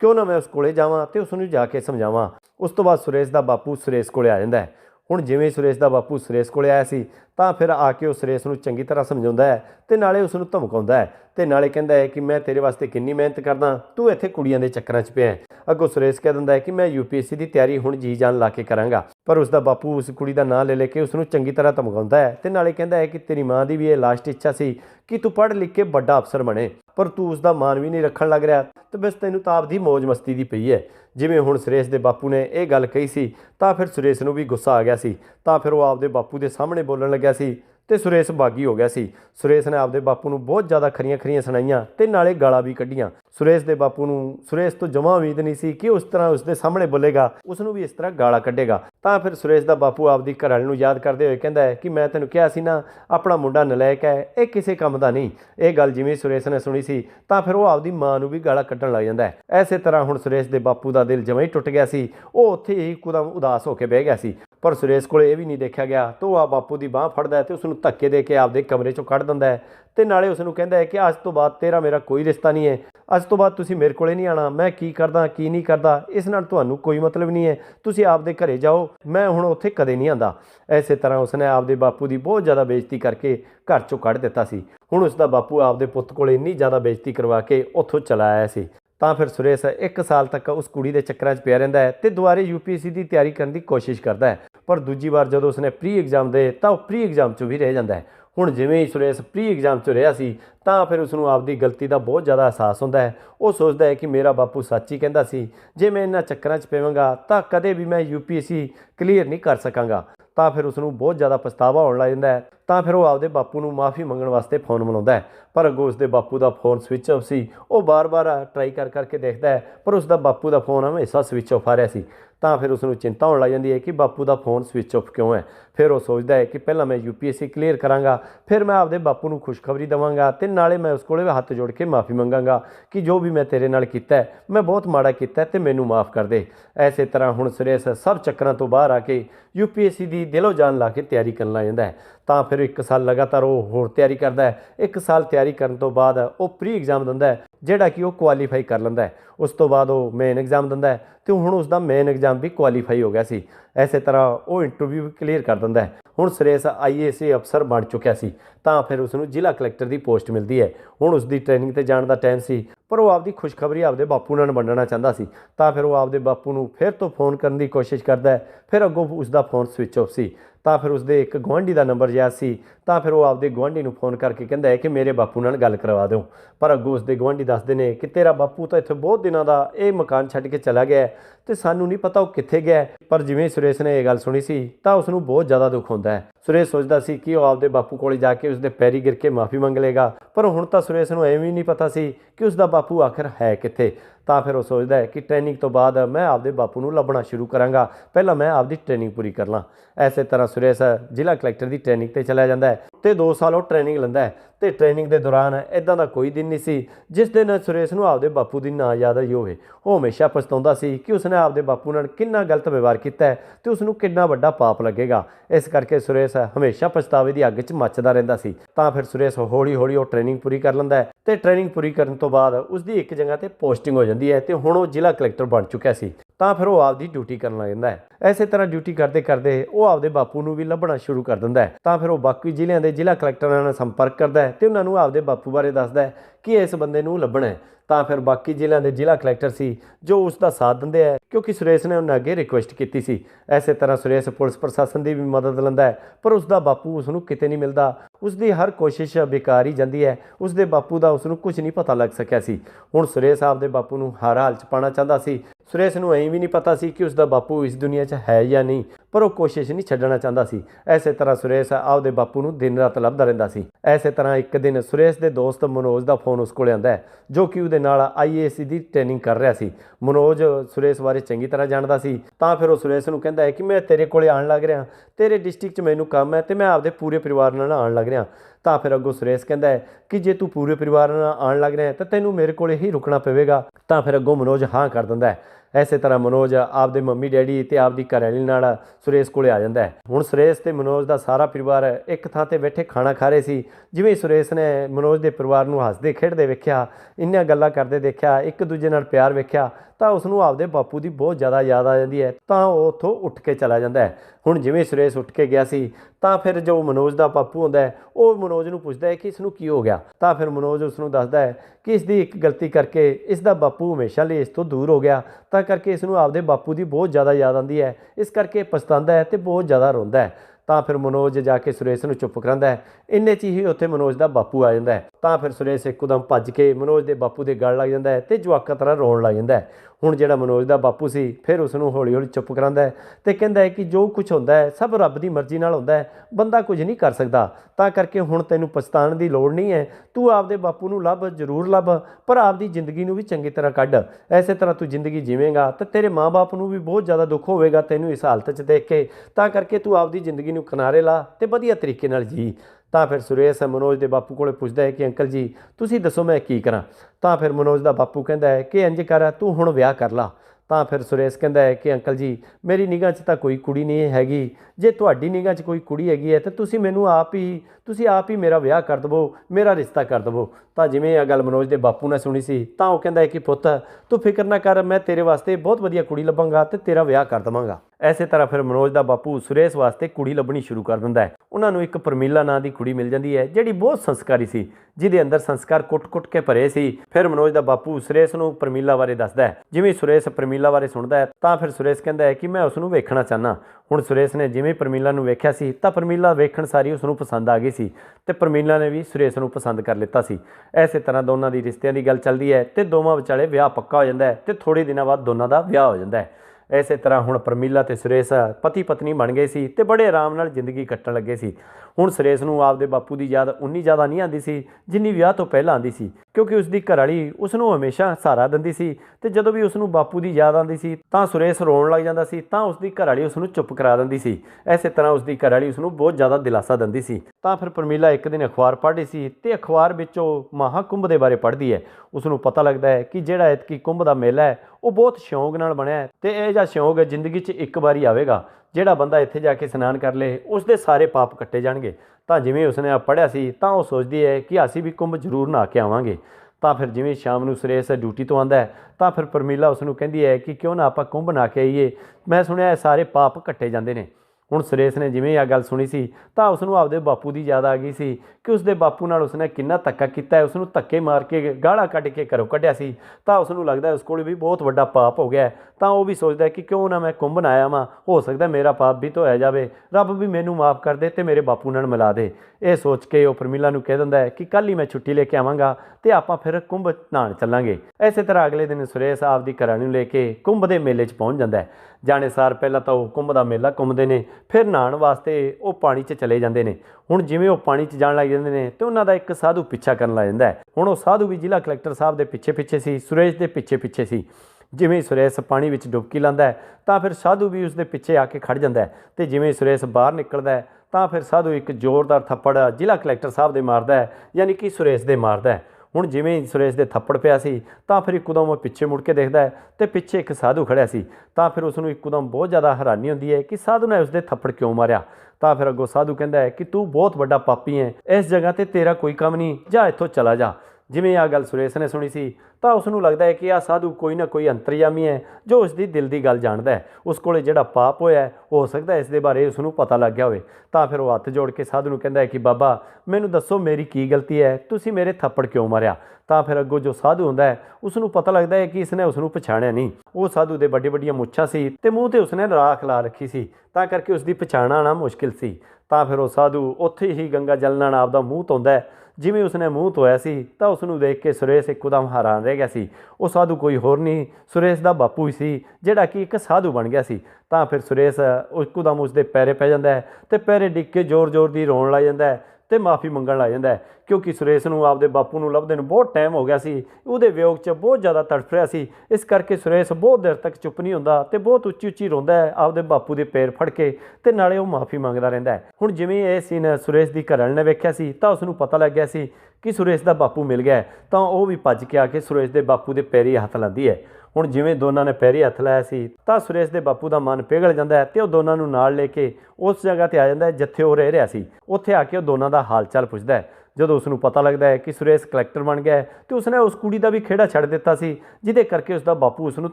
ਕਿਉਂ ਨਾ ਮੈਂ ਉਸ ਕੋਲੇ ਜਾਵਾਂ ਤੇ ਉਸ ਨੂੰ ਜਾ ਕੇ ਸਮਝਾਵਾਂ। ਉਸ ਤੋਂ ਬਾਅਦ ਸੁਰੇਸ਼ ਦਾ ਬਾਪੂ ਸੁਰੇਸ਼ ਕੋਲੇ ਆ ਜਾਂਦਾ ਹੈ। ਹੁਣ ਜਿਵੇਂ ਸੁਰੇਸ਼ ਦਾ ਬਾਪੂ ਸੁਰੇਸ਼ ਕੋਲੇ ਆਇਆ ਸੀ, ਤਾਂ ਫਿਰ ਆ ਕੇ ਉਹ ਸੁਰੇਸ਼ ਨੂੰ ਚੰਗੀ ਤਰ੍ਹਾਂ ਸਮਝਾਉਂਦਾ ਹੈ ਤੇ ਨਾਲੇ ਉਸ ਨੂੰ ਧਮਕਾਉਂਦਾ ਹੈ ਤੇ ਨਾਲੇ ਕਹਿੰਦਾ ਹੈ ਕਿ ਮੈਂ ਤੇਰੇ ਵਾਸਤੇ ਕਿੰਨੀ ਮਿਹਨਤ ਕਰਦਾ, ਤੂੰ ਇੱਥੇ ਕੁੜੀਆਂ ਦੇ ਚੱਕਰਾਂ 'ਚ ਪਿਆ ਹੈ। ਅੱਗੋਂ ਸੁਰੇਸ਼ ਕਹਿ ਦਿੰਦਾ ਹੈ ਕਿ ਮੈਂ ਯੂਪੀਐਸਸੀ ਦੀ ਤਿਆਰੀ ਹੁਣ ਜੀ ਜਾਨ ਲਾ ਕੇ ਕਰਾਂਗਾ, ਪਰ ਉਸ ਦਾ ਬਾਪੂ ਉਸ ਕੁੜੀ ਦਾ ਨਾਂ ਲੈ ਲੈ ਕੇ ਉਸ ਨੂੰ ਚੰਗੀ ਤਰ੍ਹਾਂ ਧਮਕਾਉਂਦਾ ਹੈ ਤੇ ਨਾਲੇ ਕਹਿੰਦਾ ਹੈ ਕਿ ਤੇਰੀ ਮਾਂ ਦੀ ਵੀ ਇਹ ਲਾਸਟ ਇੱਛਾ ਸੀ ਕਿ ਤੂੰ ਪੜ੍ਹ ਲਿਖ ਕੇ ਵੱਡਾ ਅਫਸਰ ਬਣੇ ਪਰ ਤੂੰ ਉਸ ਦਾ ਮਾਨ ਵੀ ਨਹੀਂ ਰੱਖਣ ਲੱਗ ਰਿਹਾ। ਤੇ ਬਸ ਤੈਨੂੰ ਤਾਂ ਆਪਦੀ ਮौज ਮਸਤੀ ਦੀ ਪਈ ਹੈ ਜਿਵੇਂ ਹੁਣ ਸੁਰੇਸ਼ ਦੇ ਬਾਪੂ ਨੇ ਇਹ ਗੱਲ ਕਹੀ ਸੀ, ਤਾਂ ਫਿਰ ਸੁਰੇਸ਼ ਨੂੰ ਵੀ ਗੁੱਸਾ ਆ ਗਿਆ ਸੀ। ਤਾਂ ਫਿਰ ਉਹ ਆਪਦੇ ਬਾਪੂ ਦੇ ਸਾਹਮਣੇ ਬੋਲਣ ਲੱਗਿਆ ਸੀ ਤੇ ਸੁਰੇਸ਼ ਬਾਗੀ ਹੋ ਗਿਆ ਸੀ। ਸੁਰੇਸ਼ ਨੇ ਆਪਦੇ ਬਾਪੂ ਨੂੰ ਬਹੁਤ ਜ਼ਿਆਦਾ ਖਰੀਆਂ ਖਰੀਆਂ ਸੁਣਾਈਆਂ ਤੇ ਨਾਲੇ ਗਾਲਾਂ ਵੀ ਕੱਢੀਆਂ। ਸੁਰੇਸ਼ ਦੇ ਬਾਪੂ ਨੂੰ, ਸੁਰੇਸ਼ ਤੋਂ ਜਮਾ ਉਮੀਦ ਨਹੀਂ ਸੀ ਕਿ ਉਸ ਤਰ੍ਹਾਂ ਉਸ ਦੇ ਸਾਹਮਣੇ ਬੋਲੇਗਾ। ਉਸ ਨੂੰ ਵੀ ਇਸ ਤਰ੍ਹਾਂ ਗਾਲਾਂ ਕੱਢੇਗਾ। ਤਾਂ ਫਿਰ ਸੁਰੇਸ਼ ਦਾ ਬਾਪੂ ਆਪਦੀ ਘਰਵਾਲੀ ਨੂੰ ਯਾਦ ਕਰਦੇ ਹੋਏ ਕਹਿੰਦਾ ਹੈ ਕਿ ਮੈਂ ਤੈਨੂੰ ਕਿਹਾ ਸੀ ਨਾ, ਆਪਣਾ ਮੁੰਡਾ ਨਲਾਇਕ ਹੈ, ਇਹ ਕਿਸੇ ਕੰਮ ਦਾ ਨਹੀਂ। ਇਹ ਗੱਲ ਜਿਵੇਂ ਸੁਰੇਸ਼ ਨੇ ਸੁਣੀ ਸੀ, ਤਾਂ ਫਿਰ ਉਹ ਆਪਦੀ ਮਾਂ ਨੂੰ ਵੀ ਗਾਲਾਂ ਕੱਢਣ ਲੱਗ ਜਾਂਦਾ ਹੈ। ਐਸੇ ਤਰ੍ਹਾਂ ਹੁਣ ਸੁਰੇਸ਼ ਦੇ ਬਾਪੂ ਦਾ ਦਿਲ ਜਮਾਂ ਹੀ ਟੁੱਟ ਗਿਆ ਸੀ। ਉਹ ਉੱਥੇ ਹੀ ਕੁਦਮ ਉਦਾਸ ਹੋ ਕੇ ਬਹਿ ਗਿਆ ਸੀ। ਪਰ ਸੁਰੇਸ਼ ਕੋਲੇ ਇਹ ਵੀ ਨਹੀਂ ਦੇਖਿਆ ਗਿਆ। ਤਾਂ ਉਹ ਆ ਬਾਪੂ ਦੀ ਬਾਹ ਫੜਦਾ ਹੈ ਤੇ ਉਸ ਨੂੰ ਧੱਕੇ ਦੇ ਕੇ ਆਪਦੇ ਕਮਰੇ ਚੋਂ ਕੱਢ ਦਿੰਦਾ ਹੈ। ਤੇ ਨਾਲੇ ਉਸ ਨੂੰ ਕਹਿੰਦਾ ਹੈ ਕਿ ਅੱਜ ਤੋਂ ਬਾਅਦ ਤੇਰਾ ਮੇਰਾ ਕੋਈ ਰਿਸ਼ਤਾ ਨਹੀਂ ਹੈ। ਅੱਜ ਤੋਂ ਬਾਅਦ ਤੁਸੀਂ ਮੇਰੇ ਕੋਲੇ ਨਹੀਂ ਆਣਾ। ਮੈਂ ਕੀ ਕਰਦਾ, ਕੀ ਨਹੀਂ ਕਰਦਾ, ਇਸ ਨਾਲ ਤੁਹਾਨੂੰ ਕੋਈ ਮਤਲਬ ਨਹੀਂ ਹੈ। ਤੁਸੀਂ ਆਪਦੇ ਘਰੇ ਜਾਓ। ਮੈਂ ਹੁਣ ਉੱਥੇ ਕਦੇ ਨਹੀਂ ਆਂਦਾ। ਐਸੇ ਤਰ੍ਹਾਂ ਉਸਨੇ ਆਪਦੇ ਬਾਪੂ ਦੀ ਬਹੁਤ ਜ਼ਿਆਦਾ ਬੇਇੱਜ਼ਤੀ ਕਰਕੇ ਘਰ ਚੋਂ ਕੱਢ ਦਿੱਤਾ ਸੀ। ਹੁਣ ਉਸ ਦਾ ਬਾਪੂ ਆਪਦੇ ਪੁੱਤ ਕੋਲੇ ਇੰਨੀ ਜ਼ਿਆਦਾ ਬੇਇੱਜ਼ਤੀ ਕਰਵਾ ਕੇ ਉੱਥੋਂ ਚਲਾ ਆਇਆ ਸੀ। ਤਾਂ ਫਿਰ ਸੁਰੇਸ਼ ਇੱਕ ਸਾਲ ਤੱਕ ਉਸ ਕੁੜੀ ਦੇ ਚੱਕਰਾਂ 'ਚ ਪਿਆ ਰਹਿੰਦਾ ਹੈ ਤੇ ਦੁਬਾਰੇ ਯੂਪੀਐਸਸੀ ਦੀ ਤਿਆਰੀ ਕਰਨ ਦੀ ਕੋਸ਼ਿਸ਼ ਕਰਦਾ ਹੈ। ਪਰ ਦੂਜੀ ਵਾਰ ਜਦੋਂ ਉਸਨੇ ਪ੍ਰੀ ਐਗਜ਼ਾਮ ਦੇ ਤਾਂ ਉਹ ਪ੍ਰੀ ਐਗਜ਼ਾਮ 'ਚ ਵੀ ਰਹਿ ਜਾਂਦਾ ਹੈ। ਹੁਣ ਜਿਵੇਂ ਹੀ ਸੁਰੇਸ਼ ਪ੍ਰੀ ਐਗਜ਼ਾਮ 'ਚ ਰਿਹਾ ਸੀ, ਤਾਂ ਫਿਰ ਉਸ ਨੂੰ ਆਪਦੀ ਗਲਤੀ ਦਾ ਬਹੁਤ ਜ਼ਿਆਦਾ ਅਹਿਸਾਸ ਹੁੰਦਾ ਹੈ। ਉਹ ਸੋਚਦਾ ਹੈ ਕਿ ਮੇਰਾ ਬਾਪੂ ਸੱਚ ਹੀ ਕਹਿੰਦਾ ਸੀ, ਜੇ ਮੈਂ ਇਹਨਾਂ ਚੱਕਰਾਂ 'ਚ ਪਵਾਂਗਾ ਤਾਂ ਕਦੇ ਵੀ ਮੈਂ ਯੂਪੀਐਸਸੀ ਕਲੀਅਰ ਨਹੀਂ ਕਰ ਸਕਾਂਗਾ। ਤਾਂ ਫਿਰ ਉਸ ਨੂੰ ਬਹੁਤ ਜ਼ਿਆਦਾ ਪਛਤਾਵਾ ਹੋਣ ਲੱਗ ਜਾਂਦਾ ਹੈ। ਤਾਂ ਫਿਰ ਉਹ ਆਪਦੇ ਬਾਪੂ ਨੂੰ ਮਾਫੀ ਮੰਗਣ ਵਾਸਤੇ ਫੋਨ ਮਿਲਾਉਂਦਾ ਹੈ। ਪਰ ਅੱਗੋਂ ਉਸਦੇ ਬਾਪੂ ਦਾ ਫੋਨ ਸਵਿਚ ਆਫ ਸੀ। ਉਹ ਬਾਰ-ਬਾਰ ਟਰਾਈ ਕਰ ਕਰਕੇ ਦੇਖਦਾ ਹੈ, ਪਰ ਉਸਦਾ ਬਾਪੂ ਦਾ ਫੋਨ ਹਮੇਸ਼ਾ ਸਵਿਚ ਆਫ ਆ ਰਿਹਾ ਸੀ। ਤਾਂ ਫਿਰ ਉਸ ਨੂੰ ਚਿੰਤਾ ਹੋਣ ਲੱਗ ਜਾਂਦੀ ਹੈ ਕਿ ਬਾਪੂ ਦਾ ਫੋਨ ਸਵਿਚ ਆਫ ਕਿਉਂ ਹੈ। ਫਿਰ ਉਹ ਸੋਚਦਾ ਹੈ ਕਿ ਪਹਿਲਾਂ ਮੈਂ ਯੂਪੀਐਸਸੀ ਕਲੀਅਰ ਕਰਾਂਗਾ, ਫਿਰ ਮੈਂ ਆਪਦੇ ਬਾਪੂ ਨੂੰ ਖੁਸ਼ਖਬਰੀ ਦਵਾਂਗਾ ਤੇ ਨਾਲੇ ਮੈਂ ਉਸ ਕੋਲੇ ਹੱਥ ਜੋੜ ਕੇ ਮਾਫੀ ਮੰਗਾਂਗਾ ਕਿ ਜੋ ਵੀ ਮੈਂ ਤੇਰੇ ਨਾਲ ਕੀਤਾ ਮੈਂ ਬਹੁਤ ਮਾੜਾ ਕੀਤਾ ਹੈ ਤੇ ਮੈਨੂੰ ਮਾਫ ਕਰ ਦੇ। ਐਸੇ ਤਰ੍ਹਾਂ ਹੁਣ ਸੁਰੇਸ਼ ਸਭ ਚੱਕਰਾਂ ਤੋਂ ਬਾਹਰ ਆ ਕੇ ਯੂਪੀਐਸਸੀ ਦੀ ਦਿਲੋਂ ਜਾਨ ਲਾ ਕੇ ਤਿਆਰੀ ਕਰਨ ਲੱਗ ਜਾਂਦਾ ਹੈ। ਤਾਂ ਫਿਰ ਇੱਕ ਸਾਲ ਲਗਾਤਾਰ ਉਹ ਹੋਰ ਤਿਆਰੀ ਕਰਦਾ ਹੈ। ਇੱਕ ਸਾਲ ਤਿਆਰੀ ਕਰਨ ਤੋਂ ਬਾਅਦ ਉਹ ਪ੍ਰੀ ਐਗਜ਼ਾਮ ਦਿੰਦਾ ਹੈ, ਜਿਹੜਾ ਕਿ ਉਹ ਕੁਆਲੀਫਾਈ ਕਰ ਲੈਂਦਾ ਹੈ। ਉਸ ਤੋਂ ਬਾਅਦ ਉਹ ਮੇਨ ਐਗਜ਼ਾਮ ਦਿੰਦਾ ਹੈ ਤੇ ਹੁਣ ਉਸ ਦਾ ਮੇਨ ਐਗਜ਼ਾਮ ਵੀ ਕੁਆਲੀਫਾਈ ਹੋ ਗਿਆ ਸੀ। ਐਸੇ ਤਰ੍ਹਾਂ ਉਹ ਇੰਟਰਵਿਊ ਵੀ ਕਲੀਅਰ ਕਰ ਦਿੰਦਾ ਹੈ। ਹੁਣ ਸੁਰੇਸ਼ ਆਈਏਐਸ ਅਫਸਰ ਬਣ ਚੁੱਕਿਆ ਸੀ, ਤਾਂ ਫਿਰ ਉਸ ਨੂੰ ਜ਼ਿਲ੍ਹਾ ਕਲੈਕਟਰ ਦੀ ਪੋਸਟ ਮਿਲਦੀ ਹੈ। ਹੁਣ ਉਸ ਦੀ ਟ੍ਰੇਨਿੰਗ ਤੇ ਜਾਣ ਦਾ ਟਾਈਮ ਸੀ, ਪਰ ਉਹ ਆਪਦੀ ਖੁਸ਼ਖਬਰੀ ਆਪਦੇ ਬਾਪੂ ਨਾਲ ਵੰਡਣਾ ਚਾਹੁੰਦਾ ਸੀ। ਤਾਂ ਫਿਰ ਉਹ ਆਪਦੇ ਬਾਪੂ ਨੂੰ ਫਿਰ ਤੋਂ ਫੋਨ ਕਰਨ ਦੀ ਕੋਸ਼ਿਸ਼ ਕਰਦਾ ਹੈ, ਫਿਰ ਅੱਗੋਂ ਉਸ ਦਾ ਫੋਨ ਸਵਿਚ ਆਫ ਸੀ। ਤਾਂ ਫਿਰ ਉਸਦੇ ਇੱਕ ਗੁਆਂਢੀ ਦਾ ਨੰਬਰ ਯਾਦ ਸੀ, ਤਾਂ ਫਿਰ ਉਹ ਆਪਦੇ ਗੁਆਂਢੀ ਨੂੰ ਫੋਨ ਕਰਕੇ ਕਹਿੰਦਾ ਹੈ ਕਿ ਮੇਰੇ ਬਾਪੂ ਨਾਲ ਗੱਲ ਕਰਵਾ ਦਿਓ। ਪਰ ਅੱਗੋਂ ਉਸਦੇ ਗੁਆਂਢੀ ਦੱਸਦੇ ਨੇ ਕਿ ਤੇਰਾ ਬਾਪੂ ਤਾਂ ਇੱਥੇ ਬਹੁਤ ਦਿਨਾਂ ਦਾ ਇਹ ਮਕਾਨ ਛੱਡ ਕੇ ਚਲਾ ਗਿਆ ਹੈ ਤੇ ਸਾਨੂੰ ਨਹੀਂ ਪਤਾ ਉਹ ਕਿੱਥੇ ਗਿਆ ਪਰ ਜਿਵੇਂ ਸੁਰੇਸ਼ ਨੇ ਇਹ ਗੱਲ ਸੁਣੀ ਸੀ, ਤਾਂ ਉਸ ਨੂੰ ਬਹੁਤ ਜ਼ਿਆਦਾ ਦੁੱਖ ਹੁੰਦਾ ਹੈ। ਸੁਰੇਸ਼ ਸੋਚਦਾ ਸੀ ਕਿ ਉਹ ਆਪਦੇ ਬਾਪੂ ਕੋਲੇ ਜਾ ਕੇ ਉਸਦੇ ਪੈਰੀ ਗਿਰ ਕੇ ਮਾਫੀ ਮੰਗ ਲੇਗਾ ਪਰ ਹੁਣ ਤਾਂ ਸੁਰੇਸ਼ ਨੂੰ ਐਵੇਂ ਹੀ ਨਹੀਂ ਪਤਾ ਸੀ ਕਿ ਉਸਦਾ ਬਾਪੂ ਆਖਰ ਹੈ ਕਿੱਥੇ। ਤਾਂ ਫਿਰ ਉਹ ਸੋਚਦਾ ਹੈ ਕਿ ਟ੍ਰੇਨਿੰਗ ਤੋਂ ਬਾਅਦ ਮੈਂ ਆਪਦੇ ਬਾਪੂ ਨੂੰ ਲੱਭਣਾ ਸ਼ੁਰੂ ਕਰਾਂਗਾ। ਪਹਿਲਾਂ ਮੈਂ ਆਪਦੀ ਟ੍ਰੇਨਿੰਗ ਪੂਰੀ ਕਰ ਲਾਂ। ਐਸੇ ਤਰ੍ਹਾਂ ਸੁਰੇਸ਼ ਜ਼ਿਲ੍ਹਾ ਕਲੈਕਟਰ ਦੀ ਟ੍ਰੇਨਿੰਗ ਤੇ ਚਲਾ ਜਾਂਦਾ ਹੈ। ਤੇ 2 ਸਾਲ ਉਹ ਟ੍ਰੇਨਿੰਗ ਲੈਂਦਾ ਹੈ ਤੇ ਟ੍ਰੇਨਿੰਗ ਦੇ ਦੌਰਾਨ ਇਦਾਂ ਦਾ ਕੋਈ ਦਿਨ ਨਹੀਂ ਸੀ, ਜਿਸ ਦਿਨ ਸੁਰੇਸ਼ ਨੂੰ ਆਪਦੇ ਬਾਪੂ ਦੀ ਨਾ ਯਾਦ ਆਈ ਹੋਵੇ। ਉਹ ਹਮੇਸ਼ਾ ਪਛਤਾਉਂਦਾ ਸੀ ਕਿ ਉਸਨੇ ਆਪਦੇ ਬਾਪੂ ਨਾਲ ਕਿੰਨਾ ਗਲਤ ਵਿਵਹਾਰ ਕੀਤਾ ਹੈ ਤੇ ਉਸ ਨੂੰ ਕਿੰਨਾ ਵੱਡਾ ਪਾਪ ਲੱਗੇਗਾ। ਇਸ ਕਰਕੇ ਸੁਰੇਸ਼ ਹਮੇਸ਼ਾ ਪਛਤਾਵੇ ਦੀ ਅੱਗ 'ਚ ਮੱਚਦਾ ਰਹਿੰਦਾ ਸੀ। ਤਾਂ ਫਿਰ ਸੁਰੇਸ਼ ਹੌਲੀ ਹੌਲੀ ਉਹ ਟ੍ਰੇਨਿੰਗ ਪੂਰੀ ਕਰ ਲੈਂਦਾ ਹੈ ਤੇ ਟ੍ਰੇਨਿੰਗ ਪੂਰੀ ਕਰਨ ਤੋਂ ਬਾਅਦ ਉਸ ਦੀ ਇੱਕ ਜਗ੍ਹਾ ਤੇ ਪੋਸਟਿੰਗ ਹੋ ਜਾਂਦੀ ਹੈ ਤੇ ਹੁਣ ਉਹ ਜ਼ਿਲ੍ਹਾ ਕਲੈਕਟਰ ਬਣ ਚੁੱਕਿਆ ਸੀ। ਤਾਂ ਫਿਰ ਉਹ ਆਪਦੀ ਡਿਊਟੀ ਕਰਨ ਲੱਗ ਜਾਂਦਾ ਹੈ। ਐਸੇ ਤਰ੍ਹਾਂ ਡਿਊਟੀ ਕਰਦੇ ਕਰਦੇ ਉਹ ਆਪਦੇ ਬਾਪੂ ਨੂੰ ਵੀ ਲੱਭਣਾ ਸ਼ੁਰੂ ਕਰ ਦਿੰਦਾ ਹੈ। ਤਾਂ ਫਿਰ ਉਹ ਬਾਕੀ ਜ਼ਿਲ੍ਹਿਆਂ ਦੇ ਜ਼ਿਲ੍ਹਾ ਕਲੈਕਟਰਾਂ ਨਾਲ ਸੰਪਰਕ ਕਰਦਾ ਹੈ ਤੇ ਉਹਨਾਂ ਨੂੰ ਆਪਦੇ ਬਾਪੂ ਬਾਰੇ ਦੱਸਦਾ ਹੈ ਕਿ ਇਸ ਬੰਦੇ ਨੂੰ ਲੱਭਣਾ ਹੈ। ਤਾਂ ਫਿਰ ਬਾਕੀ ਜ਼ਿਲ੍ਹਿਆਂ ਦੇ ਜ਼ਿਲ੍ਹਾ ਕਲੈਕਟਰ ਸੀ ਜੋ ਉਸ ਦਾ ਸਾਥ ਦਿੰਦੇ ਹੈ ਕਿਉਂਕਿ ਸੁਰੇਸ਼ ਨੇ ਉਹਨਾਂ ਅੱਗੇ ਰਿਕੁਐਸਟ ਕੀਤੀ ਸੀ। ਐਸੇ ਤਰ੍ਹਾਂ ਸੁਰੇਸ਼ ਪੁਲਿਸ ਪ੍ਰਸ਼ਾਸਨ ਦੀ ਵੀ ਮਦਦ ਲੈਂਦਾ ਹੈ, ਪਰ ਉਸ ਦਾ ਬਾਪੂ ਉਸ ਨੂੰ ਕਿਤੇ ਨਹੀਂ ਮਿਲਦਾ। ਉਸ ਦੀ ਹਰ ਕੋਸ਼ਿਸ਼ ਬੇਕਾਰ ਹੀ ਜਾਂਦੀ ਹੈ। ਉਸ ਦੇ ਬਾਪੂ ਦਾ ਉਸ ਨੂੰ ਕੁਝ ਨਹੀਂ ਪਤਾ ਲੱਗ ਸਕਿਆ ਸੀ। ਹੁਣ ਸੁਰੇਸ਼ ਆਪਦੇ ਬਾਪੂ ਨੂੰ ਹਰ ਹਾਲ 'ਚ ਪਾਣਾ ਚਾਹੁੰਦਾ ਸੀ। ਸੁਰੇਸ਼ ਨੂੰ ਐਂ ਵੀ ਨਹੀਂ ਪਤਾ ਸੀ ਕਿ ਉਸ ਦਾ ਬਾਪੂ ਇਸ ਦੁਨੀਆ 'ਚ ਹੈ ਜਾਂ ਨਹੀਂ। ਪਰ ਉਹ ਕੋਸ਼ਿਸ਼ ਨਹੀਂ ਛੱਡਣਾ ਚਾਹੁੰਦਾ ਸੀ। ਐਸੇ ਤਰ੍ਹਾਂ ਸੁਰੇਸ਼ ਆਪਦੇ ਬਾਪੂ ਨੂੰ ਦਿਨ ਰਾਤ ਲੱਭਦਾ ਰਹਿੰਦਾ ਸੀ। ਐਸੇ ਤਰ੍ਹਾਂ ਇੱਕ ਦਿਨ ਸੁਰੇਸ਼ ਦੇ ਦੋਸਤ ਮਨੋਜ ਦਾ ਫੋਨ ਉਸ ਕੋਲ ਆਂਦਾ ਜੋ ਕਿ ਉਹਦੇ ਨਾਲ ਆਈਏਐਸ ਦੀ ਟ੍ਰੇਨਿੰਗ ਕਰ ਰਿਹਾ ਸੀ। ਮਨੋਜ ਸੁਰੇਸ਼ ਬਾਰੇ ਚੰਗੀ ਤਰ੍ਹਾਂ ਜਾਣਦਾ ਸੀ, ਤਾਂ ਫਿਰ ਉਹ ਸੁਰੇਸ਼ ਨੂੰ ਕਹਿੰਦਾ ਹੈ ਕਿ ਮੈਂ ਤੇਰੇ ਕੋਲੇ ਆਉਣ ਲੱਗ ਰਿਹਾ। ਤੇਰੇ ਡਿਸਟ੍ਰਿਕਟ 'ਚ ਮੈਨੂੰ ਕੰਮ ਹੈ ਤੇ ਮੈਂ ਆਪਦੇ ਪੂਰੇ ਪਰਿਵਾਰ ਨਾਲ ਆਉਣ ਲੱਗ ਰਿਹਾ। ਤਾਂ ਫਿਰ ਅੱਗੋਂ ਸੁਰੇਸ਼ ਕਹਿੰਦਾ ਹੈ ਕਿ ਜੇ ਤੂੰ ਪੂਰੇ ਪਰਿਵਾਰ ਨਾਲ ਆਉਣ ਲੱਗ ਰਿਹਾ ਤਾਂ ਤੈਨੂੰ ਮੇਰੇ ਕੋਲੇ ਹੀ ਰੁਕਣਾ ਪਵੇਗਾ। ਤਾਂ ਫਿਰ ਅੱਗੋਂ ਮਨੋਜ ਹਾਂ ਕਰ ਦਿੰਦਾ ਹੈ। ਐਸੇ ਤਰ੍ਹਾਂ ਮਨੋਜ ਆਪਦੇ ਮੰਮੀ ਡੈਡੀ ਤੇ ਆਪਦੀ ਘਰਵਾਲੀ ਨਾਲ ਸੁਰੇਸ਼ ਕੋਲੇ ਆ ਜਾਂਦਾ ਹੈ। ਹੁਣ ਸੁਰੇਸ਼ ਤੇ ਮਨੋਜ ਦਾ ਸਾਰਾ ਪਰਿਵਾਰ ਇੱਕ ਥਾਂ ਤੇ ਬੈਠੇ ਖਾਣਾ ਖਾ ਰਹੇ ਸੀ। ਜਿਵੇਂ ਸੁਰੇਸ਼ ਨੇ ਮਨੋਜ ਦੇ ਪਰਿਵਾਰ ਨੂੰ ਹੱਸਦੇ ਖੇਡਦੇ ਵੇਖਿਆ, ਇੰਨੀਆਂ ਗੱਲਾਂ ਕਰਦੇ ਦੇਖਿਆ, ਇੱਕ ਦੂਜੇ ਨਾਲ ਪਿਆਰ ਵੇਖਿਆ ਤਾਂ ਉਸ ਨੂੰ ਆਪਦੇ ਬਾਪੂ ਦੀ ਬਹੁਤ ਜ਼ਿਆਦਾ ਯਾਦ ਆ ਜਾਂਦੀ ਹੈ, ਤਾਂ ਉਹ ਉੱਥੋਂ ਉੱਠ ਕੇ ਚਲਾ ਜਾਂਦਾ ਹੈ। ਹੁਣ ਜਿਵੇਂ ਸੁਰੇਸ਼ ਉੱਠ ਕੇ ਗਿਆ ਸੀ, ਤਾਂ ਫਿਰ ਜੋ ਮਨੋਜ ਦਾ ਬਾਪੂ ਹੁੰਦਾ ਹੈ, ਉਹ ਮਨੋਜ ਨੂੰ ਪੁੱਛਦਾ ਹੈ ਕਿ ਇਸ ਨੂੰ ਕੀ ਹੋ ਗਿਆ? ਤਾਂ ਫਿਰ ਮਨੋਜ ਉਸ ਨੂੰ ਦੱਸਦਾ ਹੈ ਕਿ ਇਸ ਦੀ ਇੱਕ ਗਲਤੀ ਕਰਕੇ ਇਸ ਦਾ ਬਾਪੂ ਹਮੇਸ਼ਾ ਲਈ ਇਸ ਤੋਂ ਦੂਰ ਹੋ ਗਿਆ, ਤਾਂ ਕਰਕੇ ਇਸ ਨੂੰ ਆਪਦੇ ਬਾਪੂ ਦੀ ਬਹੁਤ ਜ਼ਿਆਦਾ ਯਾਦ ਆਉਂਦੀ ਹੈ, ਇਸ ਕਰਕੇ ਪਛਤਾਉਂਦਾ ਹੈ ਤੇ ਬਹੁਤ ਜ਼ਿਆਦਾ ਰੋਂਦਾ ਹੈ। ਤਾਂ ਫਿਰ ਮਨੋਜ ਜਾ ਕੇ ਸੁਰੇਸ਼ ਨੂੰ ਚੁੱਪ ਕਰਾਂਦਾ ਹੈ। ਇੰਨੇ 'ਚ ਹੀ ਉੱਥੇ ਮਨੋਜ ਦਾ ਬਾਪੂ ਆ ਜਾਂਦਾ ਹੈ। ਤਾਂ ਫਿਰ ਸੁਰੇਸ਼ ਇੱਕਦਮ ਭੱਜ ਕੇ ਮਨੋਜ ਦੇ ਬਾਪੂ ਦੇ ਗਲ ਲੱਗ ਜਾਂਦਾ ਹੈ ਤੇ ਜਵਾਕਾਂ ਤਰ੍ਹਾਂ ਰੋਣ ਲੱਗ ਜਾਂਦਾ ਹੈ। ਹੁਣ ਜਿਹੜਾ ਮਨੋਜ ਦਾ ਬਾਪੂ ਸੀ, ਫਿਰ ਉਸ ਨੂੰ ਹੌਲੀ ਹੌਲੀ ਚੁੱਪ ਕਰਾਉਂਦਾ ਹੈ ਤੇ ਕਹਿੰਦਾ ਹੈ ਕਿ ਜੋ ਕੁਝ ਹੁੰਦਾ ਹੈ, ਸਭ ਰੱਬ ਦੀ ਮਰਜ਼ੀ ਨਾਲ ਹੁੰਦਾ ਹੈ, ਬੰਦਾ ਕੁਝ ਨਹੀਂ ਕਰ ਸਕਦਾ। ਤਾਂ ਕਰਕੇ ਹੁਣ ਤੈਨੂੰ ਪਛਤਾਣ ਦੀ ਲੋੜ ਨਹੀਂ ਹੈ, ਤੂੰ ਆਪਦੇ ਬਾਪੂ ਨੂੰ ਲੱਭ, ਜ਼ਰੂਰ ਲੱਭ, ਪਰ ਆਪਦੀ ਜ਼ਿੰਦਗੀ ਨੂੰ ਵੀ ਚੰਗੀ ਤਰ੍ਹਾਂ ਕੱਢ। ਐਸੇ ਤਰ੍ਹਾਂ ਤੂੰ ਜ਼ਿੰਦਗੀ ਜੀਵੇਂਗਾ ਤਾਂ ਤੇਰੇ ਮਾਪੇ ਨੂੰ ਵੀ ਬਹੁਤ ਜ਼ਿਆਦਾ ਦੁੱਖ ਹੋਵੇਗਾ ਤੈਨੂੰ ਇਸ ਹਾਲਤ 'ਚ ਦੇਖ ਕੇ। ਤਾਂ ਕਰਕੇ ਤੂੰ ਆਪਦੀ ਜ਼ਿੰਦਗੀ ਨੂੰ ਕਿਨਾਰੇ ਲਾ ਤੇ ਵਧੀਆ ਤਰੀਕੇ ਨਾਲ ਜੀ ਤਾਂ ਫਿਰ ਸੁਰੇਸ਼ ਮਨੋਜ ਦੇ ਬਾਪੂ ਕੋਲੇ ਪੁੱਛਦਾ ਹੈ ਕਿ ਅੰਕਲ ਜੀ, ਤੁਸੀਂ ਦੱਸੋ ਮੈਂ ਕੀ ਕਰਾਂ? ਤਾਂ ਫਿਰ ਮਨੋਜ ਦਾ ਬਾਪੂ ਕਹਿੰਦਾ ਹੈ ਕਿ ਇੰਜ ਕਰ, ਤੂੰ ਹੁਣ ਵਿਆਹ ਕਰ ਲਾ। ਤਾਂ ਫਿਰ ਸੁਰੇਸ਼ ਕਹਿੰਦਾ ਹੈ ਕਿ ਅੰਕਲ ਜੀ, ਮੇਰੀ ਨਿਗਾਹ 'ਚ ਤਾਂ ਕੋਈ ਕੁੜੀ ਨਹੀਂ ਹੈਗੀ। ਜੇ ਤੁਹਾਡੀ ਨਿਗਾਹ 'ਚ ਕੋਈ ਕੁੜੀ ਹੈਗੀ ਹੈ, ਤਾਂ ਤੁਸੀਂ ਮੈਨੂੰ ਆਪ ਹੀ, ਤੁਸੀਂ ਆਪ ਹੀ ਮੇਰਾ ਵਿਆਹ ਕਰ ਦਵੋ, ਮੇਰਾ ਰਿਸ਼ਤਾ ਕਰ ਦਵੋ। ਤਾਂ ਜਿਵੇਂ ਇਹ ਗੱਲ ਮਨੋਜ ਦੇ ਬਾਪੂ ਨੇ ਸੁਣੀ ਸੀ, ਤਾਂ ਉਹ ਕਹਿੰਦਾ ਹੈ ਕਿ ਪੁੱਤ, ਤੂੰ ਫਿਕਰ ਨਾ ਕਰ, ਮੈਂ ਤੇਰੇ ਵਾਸਤੇ ਬਹੁਤ ਵਧੀਆ ਕੁੜੀ ਲੱਭਾਂਗਾ ਤੇ ਤੇਰਾ ਵਿਆਹ ਕਰ ਦਵਾਂਗਾ। ਐਸੇ ਤਰ੍ਹਾਂ ਫਿਰ ਮਨੋਜ ਦਾ ਬਾਪੂ ਸੁਰੇਸ਼ ਵਾਸਤੇ ਕੁੜੀ ਲੱਭਣੀ ਸ਼ੁਰੂ ਕਰ ਦਿੰਦਾ ਹੈ। ਉਹਨਾਂ ਨੂੰ ਇੱਕ ਪਰਮੀਲਾ ਨਾਂ ਦੀ ਕੁੜੀ ਮਿਲ ਜਾਂਦੀ ਹੈ, ਜਿਹੜੀ ਬਹੁਤ ਸੰਸਕਾਰੀ ਸੀ, ਜਿਹਦੇ ਅੰਦਰ ਸੰਸਕਾਰ ਕੁੱਟ-ਕੁੱਟ ਕੇ ਭਰੇ ਸੀ। ਫਿਰ ਮਨੋਜ ਦਾ ਬਾਪੂ ਸੁਰੇਸ਼ ਨੂੰ ਪਰਮੀਲਾ ਬਾਰੇ ਦੱਸਦਾ ਹੈ। ਜਿਵੇਂ ਸੁਰੇਸ਼ ਪਰਮੀਲਾ ਬਾਰੇ ਸੁਣਦਾ ਹੈ, ਤਾਂ ਫਿਰ ਸੁਰੇਸ਼ ਕਹਿੰਦਾ ਹੈ ਕਿ ਮੈਂ ਉਸ ਨੂੰ ਵੇਖਣਾ ਚਾਹਨਾ ਹੁਣ ਸੁਰੇਸ਼ ਨੇ ਜਿਵੇਂ ਪਰਮੀਲਾ ਨੂੰ ਵੇਖਿਆ ਸੀ, ਤਾਂ ਪਰਮੀਲਾ ਵੇਖਣ ਸਾਰੀ ਉਸ ਨੂੰ ਪਸੰਦ ਆ ਗਈ ਸੀ ਤੇ ਪਰਮੀਲਾ ਨੇ ਵੀ ਸੁਰੇਸ਼ ਨੂੰ ਪਸੰਦ ਕਰ ਲਿੱਤਾ ਸੀ। ਐਸੇ ਤਰ੍ਹਾਂ ਦੋਨਾਂ ਦੀ ਰਿਸ਼ਤਿਆਂ ਦੀ ਗੱਲ ਚੱਲਦੀ ਹੈ ਤੇ ਦੋਵਾਂ ਵਿਚਾਲੇ ਵਿਆਹ ਪੱਕਾ ਹੋ ਜਾਂਦਾ ਹੈ ਤੇ ਥੋੜੇ ਦਿਨਾਂ ਬਾਅਦ ਦੋਨਾਂ ਦਾ ਵਿਆਹ ਹੋ ਜਾਂਦਾ ਹੈ। ਐਸੇ ਤਰ੍ਹਾਂ ਹੁਣ ਪਰਮੀਲਾ ਤੇ ਸੁਰੇਸ਼ ਪਤੀ ਪਤਨੀ ਬਣ ਗਏ ਸੀ ਤੇ ਬੜੇ ਆਰਾਮ ਨਾਲ ਜ਼ਿੰਦਗੀ ਕੱਟਣ ਲੱਗੇ ਸੀ। ਹੁਣ ਸੁਰੇਸ਼ ਨੂੰ ਆਪਦੇ ਬਾਪੂ ਦੀ ਯਾਦ ਉਨੀ ਜ਼ਿਆਦਾ ਨਹੀਂ ਆਉਂਦੀ ਸੀ ਜਿੰਨੀ ਵਿਆਹ ਤੋਂ ਪਹਿਲਾਂ ਆਉਂਦੀ ਸੀ, ਕਿਉਂਕਿ ਉਸ ਦੀ ਘਰਵਾਲੀ ਉਸ ਨੂੰ ਹਮੇਸ਼ਾ ਸਹਾਰਾ ਦਿੰਦੀ ਸੀ ਤੇ ਜਦੋਂ ਵੀ ਉਸ ਨੂੰ ਬਾਪੂ ਦੀ ਯਾਦ ਆਉਂਦੀ ਸੀ ਤਾਂ ਸੁਰੇਸ਼ ਰੋਣ ਲੱਗ ਜਾਂਦਾ ਸੀ, ਤਾਂ ਉਸ ਦੀ ਘਰਵਾਲੀ ਉਸ ਨੂੰ ਚੁੱਪ ਕਰਾ ਦਿੰਦੀ ਸੀ। ਐਸੇ ਤਰ੍ਹਾਂ ਉਸ ਦੀ ਘਰਵਾਲੀ ਉਸ ਨੂੰ ਬਹੁਤ ਜ਼ਿਆਦਾ ਦਿਲਾਸਾ ਦਿੰਦੀ ਸੀ। ਤਾਂ ਫਿਰ ਪਰਮੀਲਾ ਇੱਕ ਦਿਨ ਅਖਬਾਰ ਪੜ੍ਹਦੀ ਸੀ ਤੇ ਅਖਬਾਰ ਵਿੱਚੋਂ ਮਹਾਕੁੰਭ ਦੇ ਬਾਰੇ ਪੜ੍ਹਦੀ ਹੈ। ਉਸ ਨੂੰ ਪਤਾ ਲੱਗਦਾ ਹੈ ਕਿ ਜਿਹੜਾ ਇਤਕੀ ਕੁੰਭ ਦਾ ਮੇਲਾ ਹੈ, ਉਹ ਬਹੁਤ ਸ਼ੌਂਕ ਨਾਲ ਬਣਿਆ ਹੈ ਤੇ ਇਹ ਜਿਹਾ ਸ਼ੌਂਕ ਜ਼ਿੰਦਗੀ 'ਚ ਇੱਕ ਵਾਰੀ ਆਵੇਗਾ। ਜਿਹੜਾ ਬੰਦਾ ਇੱਥੇ ਜਾ ਕੇ ਇਸ਼ਨਾਨ ਕਰ ਲੇ ਉਸ ਦੇ ਸਾਰੇ ਪਾਪ ਕੱਟੇ ਜਾਣਗੇ। ਤਾਂ ਜਿਵੇਂ ਉਸਨੇ ਆ ਪੜ੍ਹਿਆ ਸੀ, ਤਾਂ ਉਹ ਸੋਚਦੀ ਹੈ ਕਿ ਅਸੀਂ ਵੀ ਕੁੰਭ ਜ਼ਰੂਰ ਨਾ ਕੇ ਆਵਾਂਗੇ। ਤਾਂ ਫਿਰ ਜਿਵੇਂ ਸ਼ਾਮ ਨੂੰ ਸੁਰੇਸ਼ ਡਿਊਟੀ ਤੋਂ ਆਂਦਾ ਹੈ, ਤਾਂ ਫਿਰ ਪਰਮੀਲਾ ਉਸ ਨੂੰ ਕਹਿੰਦੀ ਹੈ ਕਿ ਕਿਉਂ ਨਾ ਆਪਾਂ ਕੁੰਭ ਨਾ ਕੇ ਆਈਏ? ਮੈਂ ਸੁਣਿਆ ਇਹ ਸਾਰੇ ਪਾਪ ਕੱਟੇ ਜਾਂਦੇ ਨੇ। ਹੁਣ ਸੁਰੇਸ਼ ਨੇ ਜਿਵੇਂ ਇਹ ਗੱਲ ਸੁਣੀ ਸੀ, ਤਾਂ ਉਸ ਨੂੰ ਆਪਦੇ ਬਾਪੂ ਦੀ ਯਾਦ ਆ ਗਈ ਸੀ ਕਿ ਉਸ ਦੇ ਬਾਪੂ ਨਾਲ ਉਸਨੇ ਕਿੰਨਾ ਧੱਕਾ ਕੀਤਾ ਹੈ। ਉਸ ਨੂੰ ਧੱਕੇ ਮਾਰ ਕੇ ਗਾਲਾਂ ਕੱਢ ਕੇ ਘਰੋਂ ਕੱਢਿਆ ਸੀ। ਤਾਂ ਉਸ ਨੂੰ ਲੱਗਦਾ ਉਸ ਕੋਲ ਵੀ ਬਹੁਤ ਵੱਡਾ ਪਾਪ ਹੋ ਗਿਆ ਤਾਂ ਉਹ ਵੀ ਸੋਚਦਾ ਕਿ ਕਿਉਂ ਨਾ ਮੈਂ ਕੁੰਭ ਨਾ ਆਇਆ ਵਾਂ ਹੋ ਸਕਦਾ ਮੇਰਾ ਪਾਪ ਵੀ ਧੋਇਆ ਜਾਵੇ। ਰੱਬ ਵੀ ਮੈਨੂੰ ਮਾਫ ਕਰ ਦੇ ਤੇ ਮੇਰੇ ਬਾਪੂ ਨਾਲ ਮਿਲਾ ਦੇ। ਇਹ ਸੋਚ ਕੇ ਉਹ ਪਰਮੀਲਾ ਨੂੰ ਕਹਿ ਦਿੰਦਾ ਹੈ ਕਿ ਕੱਲ ਹੀ ਮੈਂ ਛੁੱਟੀ ਲੈ ਕੇ ਆਵਾਂਗਾ ਤੇ ਆਪਾਂ ਫਿਰ ਕੁੰਭ ਨਹਾਉਣ ਚੱਲਾਂਗੇ। ਐਸੇ ਤਰ੍ਹਾਂ ਅਗਲੇ ਦਿਨ ਸੁਰੇਸ਼ ਆਪਦੀ ਘਰਾਂ ਨੂੰ ਲੈ ਕੇ ਕੁੰਭ ਦੇ ਮੇਲੇ 'ਚ ਪਹੁੰਚ ਜਾਂਦਾ ਹੈ। ਜਾਣੇ ਸਾਰ ਪਹਿਲਾਂ ਤਾਂ ਉਹ ਕੁੰਭ ਦਾ ਮੇਲਾ ਘੁੰਮਦੇ ਨੇ, ਫਿਰ ਨਹਾਉਣ ਵਾਸਤੇ ਉਹ ਪਾਣੀ 'ਚ ਚਲੇ ਜਾਂਦੇ ਨੇ। ਹੁਣ ਜਿਵੇਂ ਉਹ ਪਾਣੀ 'ਚ ਜਾਣ ਲੱਗ ਜਾਂਦੇ ਨੇ ਤੇ ਉਹਨਾਂ ਦਾ ਇੱਕ ਸਾਧੂ ਪਿੱਛਾ ਕਰਨ ਲੱਗ ਜਾਂਦਾ ਹੈ। ਹੁਣ ਉਹ ਸਾਧੂ ਵੀ ਜ਼ਿਲ੍ਹਾ ਕਲੈਕਟਰ ਸਾਹਿਬ ਦੇ ਪਿੱਛੇ ਪਿੱਛੇ ਸੀ, ਸੁਰੇਸ਼ ਦੇ ਪਿੱਛੇ ਪਿੱਛੇ ਸੀ। ਜਿਵੇਂ ਸੁਰੇਸ਼ ਪਾਣੀ ਵਿੱਚ ਡੁਬਕੀ ਲਾਂਦਾ ਤਾਂ ਫਿਰ ਸਾਧੂ ਵੀ ਉਸ ਦੇ ਪਿੱਛੇ ਆ ਕੇ ਖੜ ਜਾਂਦਾ ਹੈ ਤੇ ਜਿਵੇਂ ਸੁਰੇਸ਼ ਬਾਹਰ ਨਿਕਲਦਾ ਤਾਂ ਫਿਰ ਸਾਧੂ ਇੱਕ ਜ਼ੋਰਦਾਰ ਥੱਪੜ ਜ਼ਿਲ੍ਹਾ ਕਲੈਕਟਰ ਸਾਹਿਬ ਦੇ ਮਾਰਦਾ ਹੈ, ਯਾਨੀ ਕਿ ਸੁਰੇਸ਼ ਦੇ ਮਾਰਦਾ ਹੈ। ਹੁਣ ਜਿਵੇਂ ਹੀ ਸੁਰੇਸ਼ ਦੇ ਥੱਪੜ ਪਿਆ ਸੀ, ਤਾਂ ਫਿਰ ਇੱਕਦਮ ਉਹ ਪਿੱਛੇ ਮੁੜ ਕੇ ਦੇਖਦਾ ਹੈ ਤੇ ਪਿੱਛੇ ਇੱਕ ਸਾਧੂ ਖੜਿਆ ਸੀ। ਤਾਂ ਫਿਰ ਉਸ ਨੂੰ ਇੱਕਦਮ ਬਹੁਤ ਜ਼ਿਆਦਾ ਹੈਰਾਨੀ ਹੁੰਦੀ ਹੈ ਕਿ ਸਾਧੂ ਨੇ ਉਸ ਦੇ ਥੱਪੜ ਕਿਉਂ ਮਾਰਿਆ? ਤਾਂ ਫਿਰ ਅੱਗੋਂ ਸਾਧੂ ਕਹਿੰਦਾ ਹੈ ਕਿ ਤੂੰ ਬਹੁਤ ਵੱਡਾ ਪਾਪੀ ਹੈ, ਇਸ ਜਗ੍ਹਾ ਤੇ ਤੇਰਾ ਕੋਈ ਕੰਮ ਨਹੀਂ, ਜਾ ਇੱਥੋਂ ਚਲਾ ਜਾ। ਜਿਵੇਂ ਆ ਗੱਲ ਸੁਰੇਸ਼ ਨੇ ਸੁਣੀ ਸੀ ਤਾਂ ਉਸ ਨੂੰ ਲੱਗਦਾ ਹੈ ਕਿ ਆ ਸਾਧੂ ਕੋਈ ਨਾ ਕੋਈ ਅੰਤਰਯਾਮੀ ਹੈ ਜੋ ਉਸ ਦੀ ਦਿਲ ਦੀ ਗੱਲ ਜਾਣਦਾ ਹੈ। ਉਸ ਕੋਲੇ ਜਿਹੜਾ ਪਾਪ ਹੋਇਆ ਹੈ, ਹੋ ਸਕਦਾ ਇਸ ਦੇ ਬਾਰੇ ਉਸ ਨੂੰ ਪਤਾ ਲੱਗ ਗਿਆ ਹੋਵੇ। ਤਾਂ ਫਿਰ ਉਹ ਹੱਥ ਜੋੜ ਕੇ ਸਾਧੂ ਨੂੰ ਕਹਿੰਦਾ ਹੈ ਕਿ ਬਾਬਾ ਮੈਨੂੰ ਦੱਸੋ ਮੇਰੀ ਕੀ ਗਲਤੀ ਹੈ? ਤੁਸੀਂ ਮੇਰੇ ਥੱਪੜ ਕਿਉਂ ਮਾਰਿਆ? ਤਾਂ ਫਿਰ ਅੱਗੋਂ ਜੋ ਸਾਧੂ ਹੁੰਦਾ ਹੈ ਉਸ ਨੂੰ ਪਤਾ ਲੱਗਦਾ ਹੈ ਕਿ ਇਸਨੇ ਉਸ ਨੂੰ ਪਛਾਣਿਆ ਨਹੀਂ। ਉਹ ਸਾਧੂ ਦੇ ਵੱਡੀ ਵੱਡੀਆਂ ਮੁੱਛਾਂ ਸੀ ਤੇ ਮੂੰਹ ਤੇ ਉਸਨੇ ਰਾਖ ਲਾ ਰੱਖੀ ਸੀ ਤਾਂ ਕਰਕੇ ਉਸ ਦੀ ਪਛਾਣ ਆਣਾ ਮੁਸ਼ਕਿਲ ਸੀ। ਤਾਂ ਫਿਰ ਉਹ ਸਾਧੂ ਉੱਥੇ ਹੀ ਗੰਗਾ ਜਲ ਨਾਲ ਆਪਦਾ ਮੂੰਹ ਧੋਂਦਾ ਹੈ ਜਿਵੇਂ ਉਸਨੇ ਮੂੰਹ ਧੋਇਆ ਸੀ, ਤਾਂ ਉਸ ਨੂੰ ਦੇਖ ਕੇ ਸੁਰੇਸ਼ ਇੱਕਦਮ ਹੈਰਾਨ ਰਹਿ ਗਿਆ ਸੀ। ਉਹ ਸਾਧੂ ਕੋਈ ਹੋਰ ਨਹੀਂ, ਸੁਰੇਸ਼ ਦਾ ਬਾਪੂ ਹੀ ਸੀ, ਜਿਹੜਾ ਕਿ ਇੱਕ ਸਾਧੂ ਬਣ ਗਿਆ ਸੀ। ਤਾਂ ਫਿਰ ਸੁਰੇਸ਼ ਉਹ ਇੱਕਦਮ ਉਸਦੇ ਪੈਰੇ ਪੈ ਜਾਂਦਾ ਹੈ ਤੇ ਪੈਰੇ ਡਿੱਗ ਕੇ ਜ਼ੋਰ-ਜ਼ੋਰ ਦੀ ਰੋਣ ਲੱਗ ਜਾਂਦਾ ਹੈ। ਤੇ ਮਾਫੀ ਮੰਗਣ ਲੱਗ ਜਾਂਦਾ ਕਿਉਂਕਿ ਸੁਰੇਸ਼ ਨੂੰ ਆਪਦੇ ਬਾਪੂ ਨੂੰ ਲੱਭਦੇ ਨੂੰ ਬਹੁਤ ਟਾਈਮ ਹੋ ਗਿਆ ਸੀ। ਉਹਦੇ ਵਿਯੋਗ 'ਚ ਬਹੁਤ ਜ਼ਿਆਦਾ ਤੜਫ ਰਿਹਾ ਸੀ। ਇਸ ਕਰਕੇ ਸੁਰੇਸ਼ ਬਹੁਤ ਦੇਰ ਤੱਕ ਚੁੱਪ ਨਹੀਂ ਹੁੰਦਾ ਤੇ ਬਹੁਤ ਉੱਚੀ ਉੱਚੀ ਰੋਂਦਾ ਹੈ ਆਪਦੇ ਬਾਪੂ ਦੇ ਪੈਰ ਫੜ ਕੇ ਤੇ ਨਾਲੇ ਉਹ ਮਾਫੀ ਮੰਗਦਾ ਰਹਿੰਦਾ ਹੈ। ਹੁਣ ਜਿਵੇਂ ਇਹ ਸੀਨ ਸੁਰੇਸ਼ ਦੀ ਘਰਵਾਲੀ ਨੇ ਵੇਖਿਆ ਸੀ ਤਾਂ ਉਸ ਨੂੰ ਪਤਾ ਲੱਗ ਗਿਆ ਸੀ ਕਿ ਸੁਰੇਸ਼ ਦਾ ਬਾਪੂ ਮਿਲ ਗਿਆ ਤਾਂ ਉਹ ਵੀ ਭੱਜ ਕੇ ਆ ਕੇ ਸੁਰੇਸ਼ ਦੇ ਬਾਪੂ ਦੇ ਪੈਰੀ ਹੱਥ ਲਾਉਂਦੀ ਹੈ। ਹੁਣ ਜਿਵੇਂ ਦੋਨਾਂ ਨੇ ਪੈਰੀ ਹੱਥ ਲਾਇਆ ਸੀ, ਤਾਂ ਸੁਰੇਸ਼ ਦੇ ਬਾਪੂ ਦਾ ਮਨ ਪਿਘਲ ਜਾਂਦਾ ਹੈ ਤੇ ਉਹ ਦੋਨਾਂ ਨੂੰ ਨਾਲ ਲੈ ਕੇ ਉਸ ਜਗ੍ਹਾ ਤੇ ਆ ਜਾਂਦਾ ਹੈ ਜਿੱਥੇ ਉਹ ਰਹਿ ਰਿਹਾ ਸੀ। ਉੱਥੇ ਆ ਕੇ ਉਹ ਦੋਨਾਂ ਦਾ ਹਾਲ ਚਾਲ ਪੁੱਛਦਾ ਹੈ। ਜਦੋਂ ਉਸ ਨੂੰ ਪਤਾ ਲੱਗਦਾ ਹੈ ਕਿ ਸੁਰੇਸ਼ ਕਲੈਕਟਰ ਬਣ ਗਿਆ ਹੈ, ਤੇ ਉਸਨੇ ਉਸ ਕੁੜੀ ਦਾ ਵੀ ਖੇੜਾ ਛੱਡ ਦਿੱਤਾ ਸੀ, ਜਿਹਦੇ ਕਰਕੇ ਉਸ ਦਾ ਬਾਪੂ ਉਸ ਨੂੰ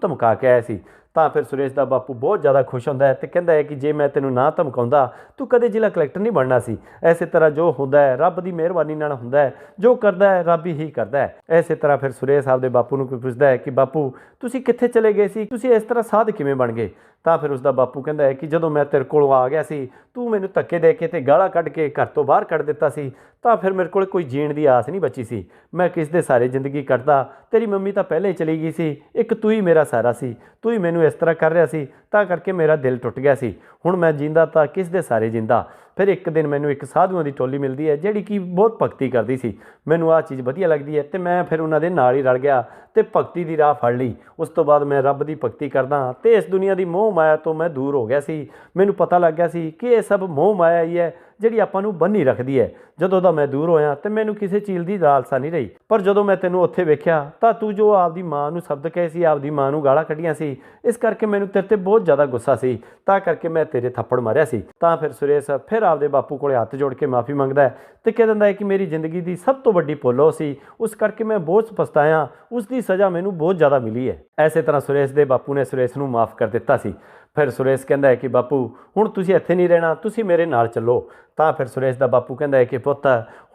ਧਮਕਾ ਕੇ ਆਇਆ ਸੀ। ਤਾਂ ਫਿਰ ਸੁਰੇਸ਼ ਦਾ ਬਾਪੂ ਬਹੁਤ ਜ਼ਿਆਦਾ ਖੁਸ਼ ਹੁੰਦਾ ਹੈ ਤੇ ਕਹਿੰਦਾ ਹੈ ਕਿ ਜੇ ਮੈਂ ਤੈਨੂੰ ਨਾ ਧਮਕਾਉਂਦਾ, ਤੂੰ ਕਦੇ ਜ਼ਿਲ੍ਹਾ ਕਲੈਕਟਰ ਨਹੀਂ ਬਣਨਾ ਸੀ। ਐਸੇ ਤਰ੍ਹਾਂ ਜੋ ਹੁੰਦਾ ਹੈ, ਰੱਬ ਦੀ ਮਿਹਰਬਾਨੀ ਨਾਲ ਹੁੰਦਾ ਹੈ। ਜੋ ਕਰਦਾ ਹੈ, ਰੱਬ ਹੀ ਕਰਦਾ ਹੈ। ਐਸੇ ਤਰ੍ਹਾਂ ਫਿਰ ਸੁਰੇਸ਼ ਆਪਦੇ ਬਾਪੂ ਨੂੰ ਕੋਈ ਪੁੱਛਦਾ ਹੈ ਕਿ ਬਾਪੂ, ਤੁਸੀਂ ਕਿੱਥੇ ਚਲੇ ਗਏ ਸੀ? ਤੁਸੀਂ ਇਸ ਤਰ੍ਹਾਂ ਸਾਧ ਕਿਵੇਂ ਬਣ ਗਏ? ਤਾਂ ਫਿਰ ਉਸ ਦਾ ਬਾਪੂ ਕਹਿੰਦਾ ਹੈ ਕਿ ਜਦੋਂ ਮੈਂ ਤੇਰੇ ਕੋਲੋਂ ਆ ਗਿਆ ਸੀ, ਤੂੰ ਮੈਨੂੰ ਧੱਕੇ ਦੇ ਕੇ ਤੇ ਗਾਲਾਂ ਕੱਢ ਕੇ ਘਰ ਤੋਂ ਬਾਹਰ ਕੱਢ ਦਿੱਤਾ ਸੀ, ਤਾਂ ਫਿਰ ਮੇਰੇ ਕੋਲ ਕੋਈ ਜੀਣ ਦੀ ਆਸ ਨਹੀਂ ਬਚੀ ਸੀ। ਮੈਂ ਕਿਸ ਦੇ ਸਾਰੇ ਜ਼ਿੰਦਗੀ ਕੱਟਦਾ ਤੇਰੀ ਮੰਮੀ ਤਾਂ ਪਹਿਲਾਂ ਹੀ ਚਲੀ ਗਈ ਸੀ, ਇੱਕ ਤੂੰ ਹੀ ਮੇਰਾ ਸਾਰਾ ਸੀ। ਤੂੰ ਹੀ ਮੈਨੂੰ ਇਸ ਤਰ੍ਹਾਂ ਕਰ ਰਿਹਾ ਸੀ, ਤਾਂ ਕਰਕੇ ਮੇਰਾ ਦਿਲ ਟੁੱਟ ਗਿਆ ਸੀ। ਹੁਣ ਮੈਂ ਜਿੰਦਾ ਤਾਂ ਕਿਸ ਦੇ ਸਾਰੇ ਜਿੰਦਾ? ਫਿਰ ਇੱਕ ਦਿਨ ਮੈਨੂੰ ਇੱਕ ਸਾਧੂਆਂ ਦੀ ਟੋਲੀ ਮਿਲਦੀ ਹੈ, ਜਿਹੜੀ ਕਿ ਬਹੁਤ ਭਗਤੀ ਕਰਦੀ ਸੀ। ਮੈਨੂੰ ਆਹ ਚੀਜ਼ ਵਧੀਆ ਲੱਗਦੀ ਹੈ ਤੇ ਮੈਂ ਫਿਰ ਉਹਨਾਂ ਦੇ ਨਾਲ ਹੀ ਰਲ ਗਿਆ ਤੇ ਭਗਤੀ ਦੀ ਰਾਹ ਫੜ ਲਈ। ਉਸ ਤੋਂ ਬਾਅਦ ਮੈਂ ਰੱਬ ਦੀ ਭਗਤੀ ਕਰਦਾ ਤੇ ਇਸ ਦੁਨੀਆ ਦੀ ਮੋਹ ਮਾਇਆ ਤੋਂ ਮੈਂ ਦੂਰ ਹੋ ਗਿਆ ਸੀ। ਮੈਨੂੰ ਪਤਾ ਲੱਗ ਗਿਆ ਸੀ ਕਿ ਇਹ ਸਭ ਮੋਹ ਮਾਇਆ ਹੀ ਹੈ, ਜਿਹੜੀ ਆਪਾਂ ਨੂੰ ਬੰਨੀ ਰੱਖਦੀ ਹੈ। ਜਦੋਂ ਦਾ ਮੈਂ ਦੂਰ ਹੋਇਆ ਤੇ ਮੈਨੂੰ ਕਿਸੇ ਚੀਜ਼ ਦੀ ਲਾਲਸਾ ਨਹੀਂ ਰਹੀ। ਪਰ ਜਦੋਂ ਮੈਂ ਤੈਨੂੰ ਉੱਥੇ ਵੇਖਿਆ ਤਾਂ ਤੂੰ ਜੋ ਆਪਦੀ ਮਾਂ ਨੂੰ ਸ਼ਬਦ ਕਹੇ ਸੀ, ਆਪਦੀ ਮਾਂ ਨੂੰ ਗਾਲਾਂ ਕੱਢੀਆਂ ਸੀ, ਇਸ ਕਰਕੇ ਮੈਨੂੰ ਤੇਰੇ ਤੇ ਬਹੁਤ ਜ਼ਿਆਦਾ ਗੁੱਸਾ ਸੀ। ਤਾਂ ਕਰਕੇ ਮੈਂ ਤੇਰੇ ਥੱਪੜ ਮਾਰਿਆ ਸੀ। ਤਾਂ ਫਿਰ ਸੁਰੇਸ਼, ਫਿਰ ਆਪਦੇ ਬਾਪੂ ਕੋਲੇ ਹੱਥ ਜੋੜ ਕੇ ਮਾਫੀ ਮੰਗਦਾ ਹੈ ਤੇ ਕਹਿ ਦਿੰਦਾ ਹੈ ਕਿ ਮੇਰੀ ਜ਼ਿੰਦਗੀ ਦੀ ਸਭ ਤੋਂ ਵੱਡੀ ਭੁੱਲ ਸੀ, ਉਸ ਕਰਕੇ ਮੈਂ ਬਹੁਤ ਪਛਤਾਇਆ ਉਸ ਦੀ ਸਜ਼ਾ ਮੈਨੂੰ ਬਹੁਤ ਜ਼ਿਆਦਾ ਮਿਲੀ ਹੈ। ਐਸੇ ਤਰ੍ਹਾਂ ਸੁਰੇਸ਼ ਦੇ ਬਾਪੂ ਨੇ ਸੁਰੇਸ਼ ਨੂੰ ਮਾਫ ਕਰ ਦਿੱਤਾ ਸੀ। ਫਿਰ ਸੁਰੇਸ਼ ਕਹਿੰਦਾ ਹੈ ਕਿ ਬਾਪੂ, ਹੁਣ ਤੁਸੀਂ ਇੱਥੇ ਨਹੀਂ ਰਹਿਣਾ, ਤੁਸੀਂ ਮੇਰੇ ਨਾਲ ਚੱਲੋ। ਤਾਂ ਫਿਰ ਸੁਰੇਸ਼ ਦਾ ਬਾਪੂ ਕਹਿੰਦਾ ਹੈ ਕਿ ਪੁੱਤ,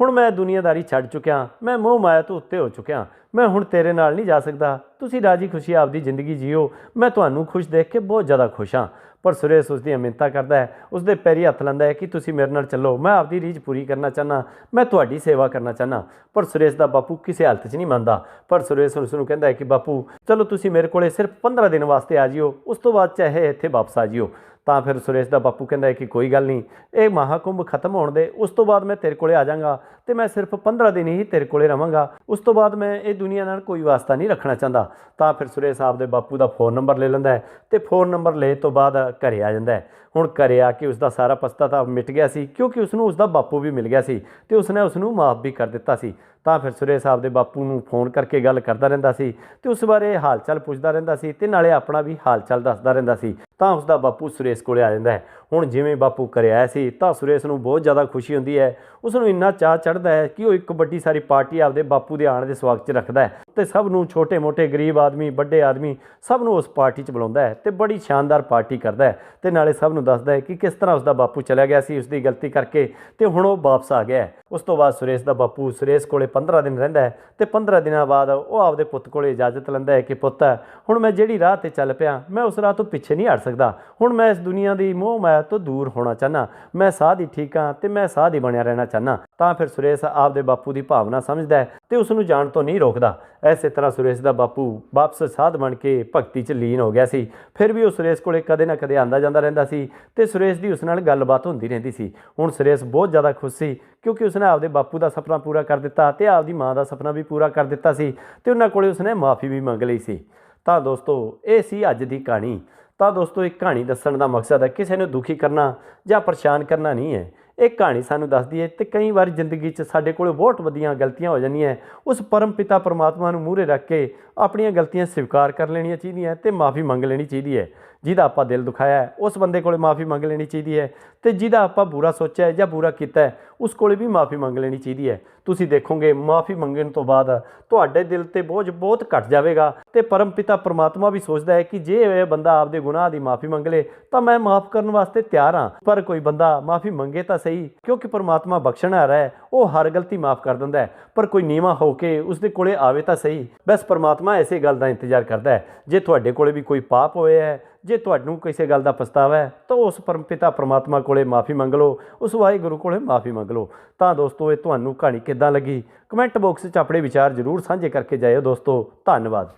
ਹੁਣ ਮੈਂ ਦੁਨੀਆਦਾਰੀ ਛੱਡ ਚੁੱਕਿਆ, ਮੈਂ ਮੋਹ ਮਾਇਆ ਤੋਂ ਉੱਤੇ ਹੋ ਚੁੱਕਿਆ, ਮੈਂ ਹੁਣ ਤੇਰੇ ਨਾਲ ਨਹੀਂ ਜਾ ਸਕਦਾ, ਤੁਸੀਂ ਰਾਜੀ ਖੁਸ਼ੀ ਆਪਦੀ ਜ਼ਿੰਦਗੀ ਜੀਓ, ਮੈਂ ਤੁਹਾਨੂੰ ਖੁਸ਼ ਦੇਖ ਕੇ ਬਹੁਤ ਜ਼ਿਆਦਾ ਖੁਸ਼ ਹਾਂ। ਪਰ ਸੁਰੇਸ਼ ਉਸ ਦੀ ਮਿੰਨਤਾਂ ਕਰਦਾ ਹੈ। ਉਸ ਦੇ ਪੈਰੀ ਹੱਥ ਲਾਉਂਦਾ ਹੈ ਕਿ ਤੁਸੀਂ ਮੇਰੇ ਨਾਲ ਚੱਲੋ। ਮੈਂ ਆਪਦੀ ਰੀਝ ਪੂਰੀ ਕਰਨਾ ਚਾਹਨਾ ਮੈਂ ਤੁਹਾਡੀ ਸੇਵਾ ਕਰਨਾ ਚਾਹਨਾ ਪਰ ਸੁਰੇਸ਼ ਦਾ ਬਾਪੂ ਕਿਸੇ ਹਾਲਤ 'ਚ ਨਹੀਂ ਮੰਨਦਾ। ਪਰ ਸੁਰੇਸ਼ ਉਸ ਨੂੰ ਕਹਿੰਦਾ ਹੈ ਕਿ ਬਾਪੂ, ਚਲੋ ਤੁਸੀਂ ਮੇਰੇ ਕੋਲੇ ਸਿਰਫ 15 ਦਿਨ ਵਾਸਤੇ ਆ ਜਿਓ। ਉਸ ਤੋਂ ਬਾਅਦ ਚਾਹੇ ਇੱਥੇ ਵਾਪਸ ਆ ਜਿਓ। ਤਾਂ ਫਿਰ ਸੁਰੇਸ਼ ਦਾ ਬਾਪੂ ਕਹਿੰਦਾ ਹੈ ਕਿ ਕੋਈ ਗੱਲ ਨਹੀਂ। ਇਹ ਮਹਾਕੁੰਭ ਖਤਮ ਹੋਣ ਦੇ, ਉਸ ਤੋਂ ਬਾਅਦ ਮੈਂ ਤੇਰੇ ਕੋਲੇ ਆ ਜਾਵਾਂਗਾ। ਤੇ ਮੈਂ ਸਿਰਫ 15 ਦਿਨ ਹੀ ਤੇਰੇ ਕੋਲੇ ਰਵਾਂਗਾ। ਉਸ ਤੋਂ ਬਾਅਦ ਮੈਂ ਇਹ ਦੁਨੀਆ ਨਾਲ ਕੋਈ ਵਾਸਤਾ ਨਹੀਂ ਰੱਖਣਾ ਚਾਹੁੰਦਾ। ਤਾਂ ਫਿਰ ਸੁਰੇਸ਼ ਸਾਹਿਬ ਦੇ ਬਾਪੂ ਦਾ ਫੋਨ ਨੰਬਰ ਲੈ ਲੈਂਦਾ ਹੈ ਤੇ ਫੋਨ ਨੰਬਰ ਲੈ ਤੋਂ ਬਾਅਦ ਘਰੇ ਆ ਜਾਂਦਾ ਹੁਣ ਘਰੇ ਆ ਕੇ ਉਸ ਦਾ ਸਾਰਾ ਪਸਤਾ ਤਾਂ ਮਿਟ ਗਿਆ ਸੀ, ਕਿਉਂਕਿ ਉਸ ਨੂੰ ਉਸ ਦਾ ਬਾਪੂ ਵੀ ਮਿਲ ਗਿਆ ਸੀ ਤੇ ਉਸਨੇ ਉਸ ਨੂੰ ਮਾਫ ਵੀ ਕਰ ਦਿੱਤਾ ਸੀ। ਤਾਂ ਫਿਰ ਸੁਰੇ ਸਾਹਿਬ ਦੇ ਬਾਪੂ ਨੂੰ ਫੋਨ ਕਰਕੇ ਗੱਲ ਕਰਦਾ ਰਹਿੰਦਾ ਸੀ ਤੇ ਉਸ ਬਾਰੇ ਹਾਲ ਚਾਲ ਪੁੱਛਦਾ ਰਹਿੰਦਾ ਸੀ ਤੇ ਨਾਲੇ ਆਪਣਾ ਵੀ ਹਾਲ ਚਾਲ ਦੱਸਦਾ ਰਹਿੰਦਾ ਸੀ। ਤਾਂ ਉਸ ਦਾ ਬਾਪੂ ਸੁਰੇਸ਼ ਕੋਲੇ ਆ ਜਾਂਦਾ ਹੈ। ਹੁਣ ਜਿਵੇਂ ਬਾਪੂ ਘਰੇ ਆਇਆ ਸੀ ਤਾਂ ਸੁਰੇਸ਼ ਨੂੰ ਬਹੁਤ ਜ਼ਿਆਦਾ ਖੁਸ਼ੀ ਹੁੰਦੀ ਹੈ। ਉਸ ਨੂੰ ਇੰਨਾ ਚਾਹ ਚੜ੍ਹਦਾ ਹੈ ਕਿ ਉਹ ਇੱਕ ਵੱਡੀ ਸਾਰੀ ਪਾਰਟੀ ਆਪਦੇ ਬਾਪੂ ਦੇ ਆਉਣ ਦੇ ਸਵਾਗਤ 'ਚ ਰੱਖਦਾ ਹੈ। ਤੇ ਸਭ ਨੂੰ ਛੋਟੇ-ਮੋਟੇ ਗਰੀਬ ਆਦਮੀ, ਵੱਡੇ ਆਦਮੀ ਸਭ ਨੂੰ ਉਸ ਪਾਰਟੀ 'ਚ ਬੁਲਾਉਂਦਾ ਹੈ ਤੇ ਬੜੀ ਸ਼ਾਨਦਾਰ ਪਾਰਟੀ ਕਰਦਾ ਹੈ ਤੇ ਨਾਲੇ ਸਭ ਨੂੰ ਦੱਸਦਾ ਹੈ ਕਿ ਕਿਸ ਤਰ੍ਹਾਂ ਉਸ ਦਾ ਬਾਪੂ ਚਲਾ ਗਿਆ ਸੀ ਉਸ ਦੀ ਗਲਤੀ ਕਰਕੇ ਤੇ ਹੁਣ ਉਹ ਵਾਪਸ ਆ ਗਿਆ ਹੈ। ਉਸ ਤੋਂ ਬਾਅਦ ਸੁਰੇਸ਼ ਦਾ ਬਾਪੂ ਸੁਰੇਸ਼ ਕੋਲੇ 15 ਦਿਨ ਰਹਿੰਦਾ ਹੈ ਤੇ 15 ਦਿਨਾਂ ਬਾਅਦ ਉਹ ਆਪਦੇ ਪੁੱਤ ਕੋਲੇ ਇਜਾਜ਼ਤ ਲੈਂਦਾ ਹੈ ਕਿ ਪੁੱਤ, ਹੁਣ ਮੈਂ ਜਿਹੜੀ ਰਾਹ ਤੇ ਚੱਲ ਪਿਆ, ਮੈਂ ਉਸ ਰਾਹ ਤੋਂ ਪਿੱਛੇ ਨਹੀਂ ਹਟ ਸਕਦਾ। ਹੁਣ ਮੈਂ ਇਸ ਦੁਨੀਆ ਦੀ ਮੋਹ ਮਾਇਆ ਤੋਂ ਦੂਰ ਹੋਣਾ ਚਾਹਨਾ ਮੈਂ ਸਾਧ ਹੀ ਠੀਕ ਹਾਂ ਤੇ ਮੈਂ ਸਾਧ ਹੀ ਬਣਿਆ ਰਹਿਣਾ ਚਾਹਨਾ ਤਾਂ ਫਿਰ ਸੁਰੇਸ਼ ਆਪਦੇ ਬਾਪੂ ਦੀ ਭਾਵਨਾ ਸਮਝਦਾ ਹੈ ਤੇ ਉਸ ਨੂੰ ਜਾਣ ਤੋਂ ਨਹੀਂ ਰੋਕਦਾ। ਐਸੇ ਤਰ੍ਹਾਂ ਸੁਰੇਸ਼ ਦਾ ਬਾਪੂ ਵਾਪਸ ਸਾਧ ਬਣ ਕੇ ਭਗਤੀ 'ਚ ਲੀਨ ਹੋ ਗਿਆ ਸੀ। ਫਿਰ ਵੀ ਉਹ ਸੁਰੇਸ਼ ਕੋਲੇ ਕਦੇ ਨਾ ਕਦੇ ਆਂਦਾ ਜਾਂਦਾ ਰਹਿੰਦਾ ਸੀ ਤੇ ਸੁਰੇਸ਼ ਦੀ ਉਸ ਨਾਲ ਗੱਲਬਾਤ ਹੁੰਦੀ ਰਹਿੰਦੀ ਸੀ। ਹੁਣ ਸੁਰੇਸ਼ ਬਹੁਤ ਜ਼ਿਆਦਾ ਖੁਸ਼ ਸੀ ਕਿਉਂਕਿ ਉਸਨੇ ਆਪਦੇ ਬਾਪੂ ਦਾ ਸੁਪਨਾ ਪੂਰਾ ਕਰ ਦਿੱਤਾ ਤੇ ਆਪਦੀ ਮਾਂ ਦਾ ਸੁਪਨਾ ਵੀ ਪੂਰਾ ਕਰ ਦਿੱਤਾ ਸੀ ਤੇ ਉਹਨਾਂ ਕੋਲੇ ਉਸਨੇ ਮਾਫੀ ਵੀ ਮੰਗ ਲਈ ਸੀ। ਤਾਂ ਦੋਸਤੋ, ਇਹ ਸੀ ਅੱਜ ਦੀ ਕਹਾਣੀ। ਤਾਂ ਦੋਸਤੋ, ਇੱਕ ਕਹਾਣੀ ਦੱਸਣ ਦਾ ਮਕਸਦ ਹੈ, ਕਿਸੇ ਨੂੰ ਦੁਖੀ ਕਰਨਾ ਜਾਂ ਪਰੇਸ਼ਾਨ ਕਰਨਾ ਨਹੀਂ ਹੈ। ਇਹ ਕਹਾਣੀ ਸਾਨੂੰ ਦੱਸਦੀ ਹੈ ਤੇ ਕਈ ਵਾਰ ਜ਼ਿੰਦਗੀ 'ਚ ਸਾਡੇ ਕੋਲ ਬਹੁਤ ਵੱਡੀਆਂ ਗਲਤੀਆਂ ਹੋ ਜਾਂਦੀਆਂ ਉਸ ਪਰਮ ਪਿਤਾ ਪਰਮਾਤਮਾ ਨੂੰ ਮੂਹਰੇ ਰੱਖ ਕੇ ਆਪਣੀਆਂ ਗਲਤੀਆਂ ਸਵੀਕਾਰ ਕਰ ਲੈਣੀਆਂ ਚਾਹੀਦੀਆਂ ਤੇ ਮਾਫੀ ਮੰਗ ਲੈਣੀ ਚਾਹੀਦੀ ਹੈ। ਜਿਹਦਾ ਆਪਾਂ ਦਿਲ ਦੁਖਾਇਆ ਹੈ, ਉਸ ਬੰਦੇ ਕੋਲੇ ਮਾਫੀ ਮੰਗ ਲੈਣੀ ਚਾਹੀਦੀ ਹੈ ਤੇ ਜਿਹਦਾ ਆਪਾਂ ਬੁਰਾ ਸੋਚਿਆ ਹੈ ਜਾਂ ਬੁਰਾ ਕੀਤਾ ਹੈ, ਉਸ ਕੋਲੇ ਵੀ ਮਾਫੀ ਮੰਗ ਲੈਣੀ ਚਾਹੀਦੀ ਹੈ। ਤੁਸੀਂ ਦੇਖੋਗੇ ਮਾਫੀ ਮੰਗਣ ਤੋਂ ਬਾਅਦ ਤੁਹਾਡੇ ਦਿਲ ਤੇ ਬੋਝ ਬਹੁਤ ਘਟ ਜਾਵੇਗਾ ਤੇ ਪਰਮ ਪਿਤਾ ਪਰਮਾਤਮਾ ਵੀ ਸੋਚਦਾ ਹੈ ਕਿ ਜੇ ਇਹ ਬੰਦਾ ਆਪਦੇ ਗੁਨਾਹ ਦੀ ਮਾਫੀ ਮੰਗ ਲੇ ਤਾਂ ਮੈਂ ਮਾਫ ਕਰਨ ਵਾਸਤੇ ਤਿਆਰ ਹਾਂ। ਪਰ ਕੋਈ ਬੰਦਾ ਮਾਫੀ ਮੰਗੇ ਤਾਂ ਸਹੀ, ਕਿਉਂਕਿ ਪਰਮਾਤਮਾ ਬਖਸ਼ਣ ਆ ਰਿਹਾ ਹੈ, ਉਹ ਹਰ ਗਲਤੀ ਮਾਫ ਕਰ ਦਿੰਦਾ ਹੈ। ਪਰ ਕੋਈ ਨੀਵਾ ਹੋ ਕੇ ਉਸਦੇ ਕੋਲੇ ਆਵੇ ਤਾਂ ਸਹੀ। ਬਸ ਪਰਮਾਤਮਾ ਐਸੇ ਗੱਲ ਦਾ ਇੰਤਜ਼ਾਰ ਕਰਦਾ ਹੈ। ਜੇ ਤੁਹਾਡੇ ਕੋਲੇ ਵੀ ਕੋਈ ਪਾਪ ਹੋਇਆ ਹੈ ਜੇ ਤੁਹਾਨੂੰ ਕਿਸੇ ਗੱਲ ਦਾ ਪਛਤਾਵਾ ਹੈ, ਤਾਂ ਉਸ ਪਰਮਪਿਤਾ ਪ੍ਰਮਾਤਮਾ ਕੋਲੇ ਮਾਫੀ ਮੰਗ ਲਓ, ਉਸ ਵਾਹਿਗੁਰੂ ਕੋਲੇ ਮਾਫੀ ਮੰਗ ਲਓ। ਤਾਂ ਦੋਸਤੋ, ਇਹ ਤੁਹਾਨੂੰ ਕਹਾਣੀ ਕਿੱਦਾਂ ਲੱਗੀ? ਕਮੈਂਟ ਬਾਕਸ 'ਚ ਆਪਣੇ ਵਿਚਾਰ ਜ਼ਰੂਰ ਸਾਂਝੇ ਕਰਕੇ ਜਾਇਓ ਦੋਸਤੋ। ਧੰਨਵਾਦ।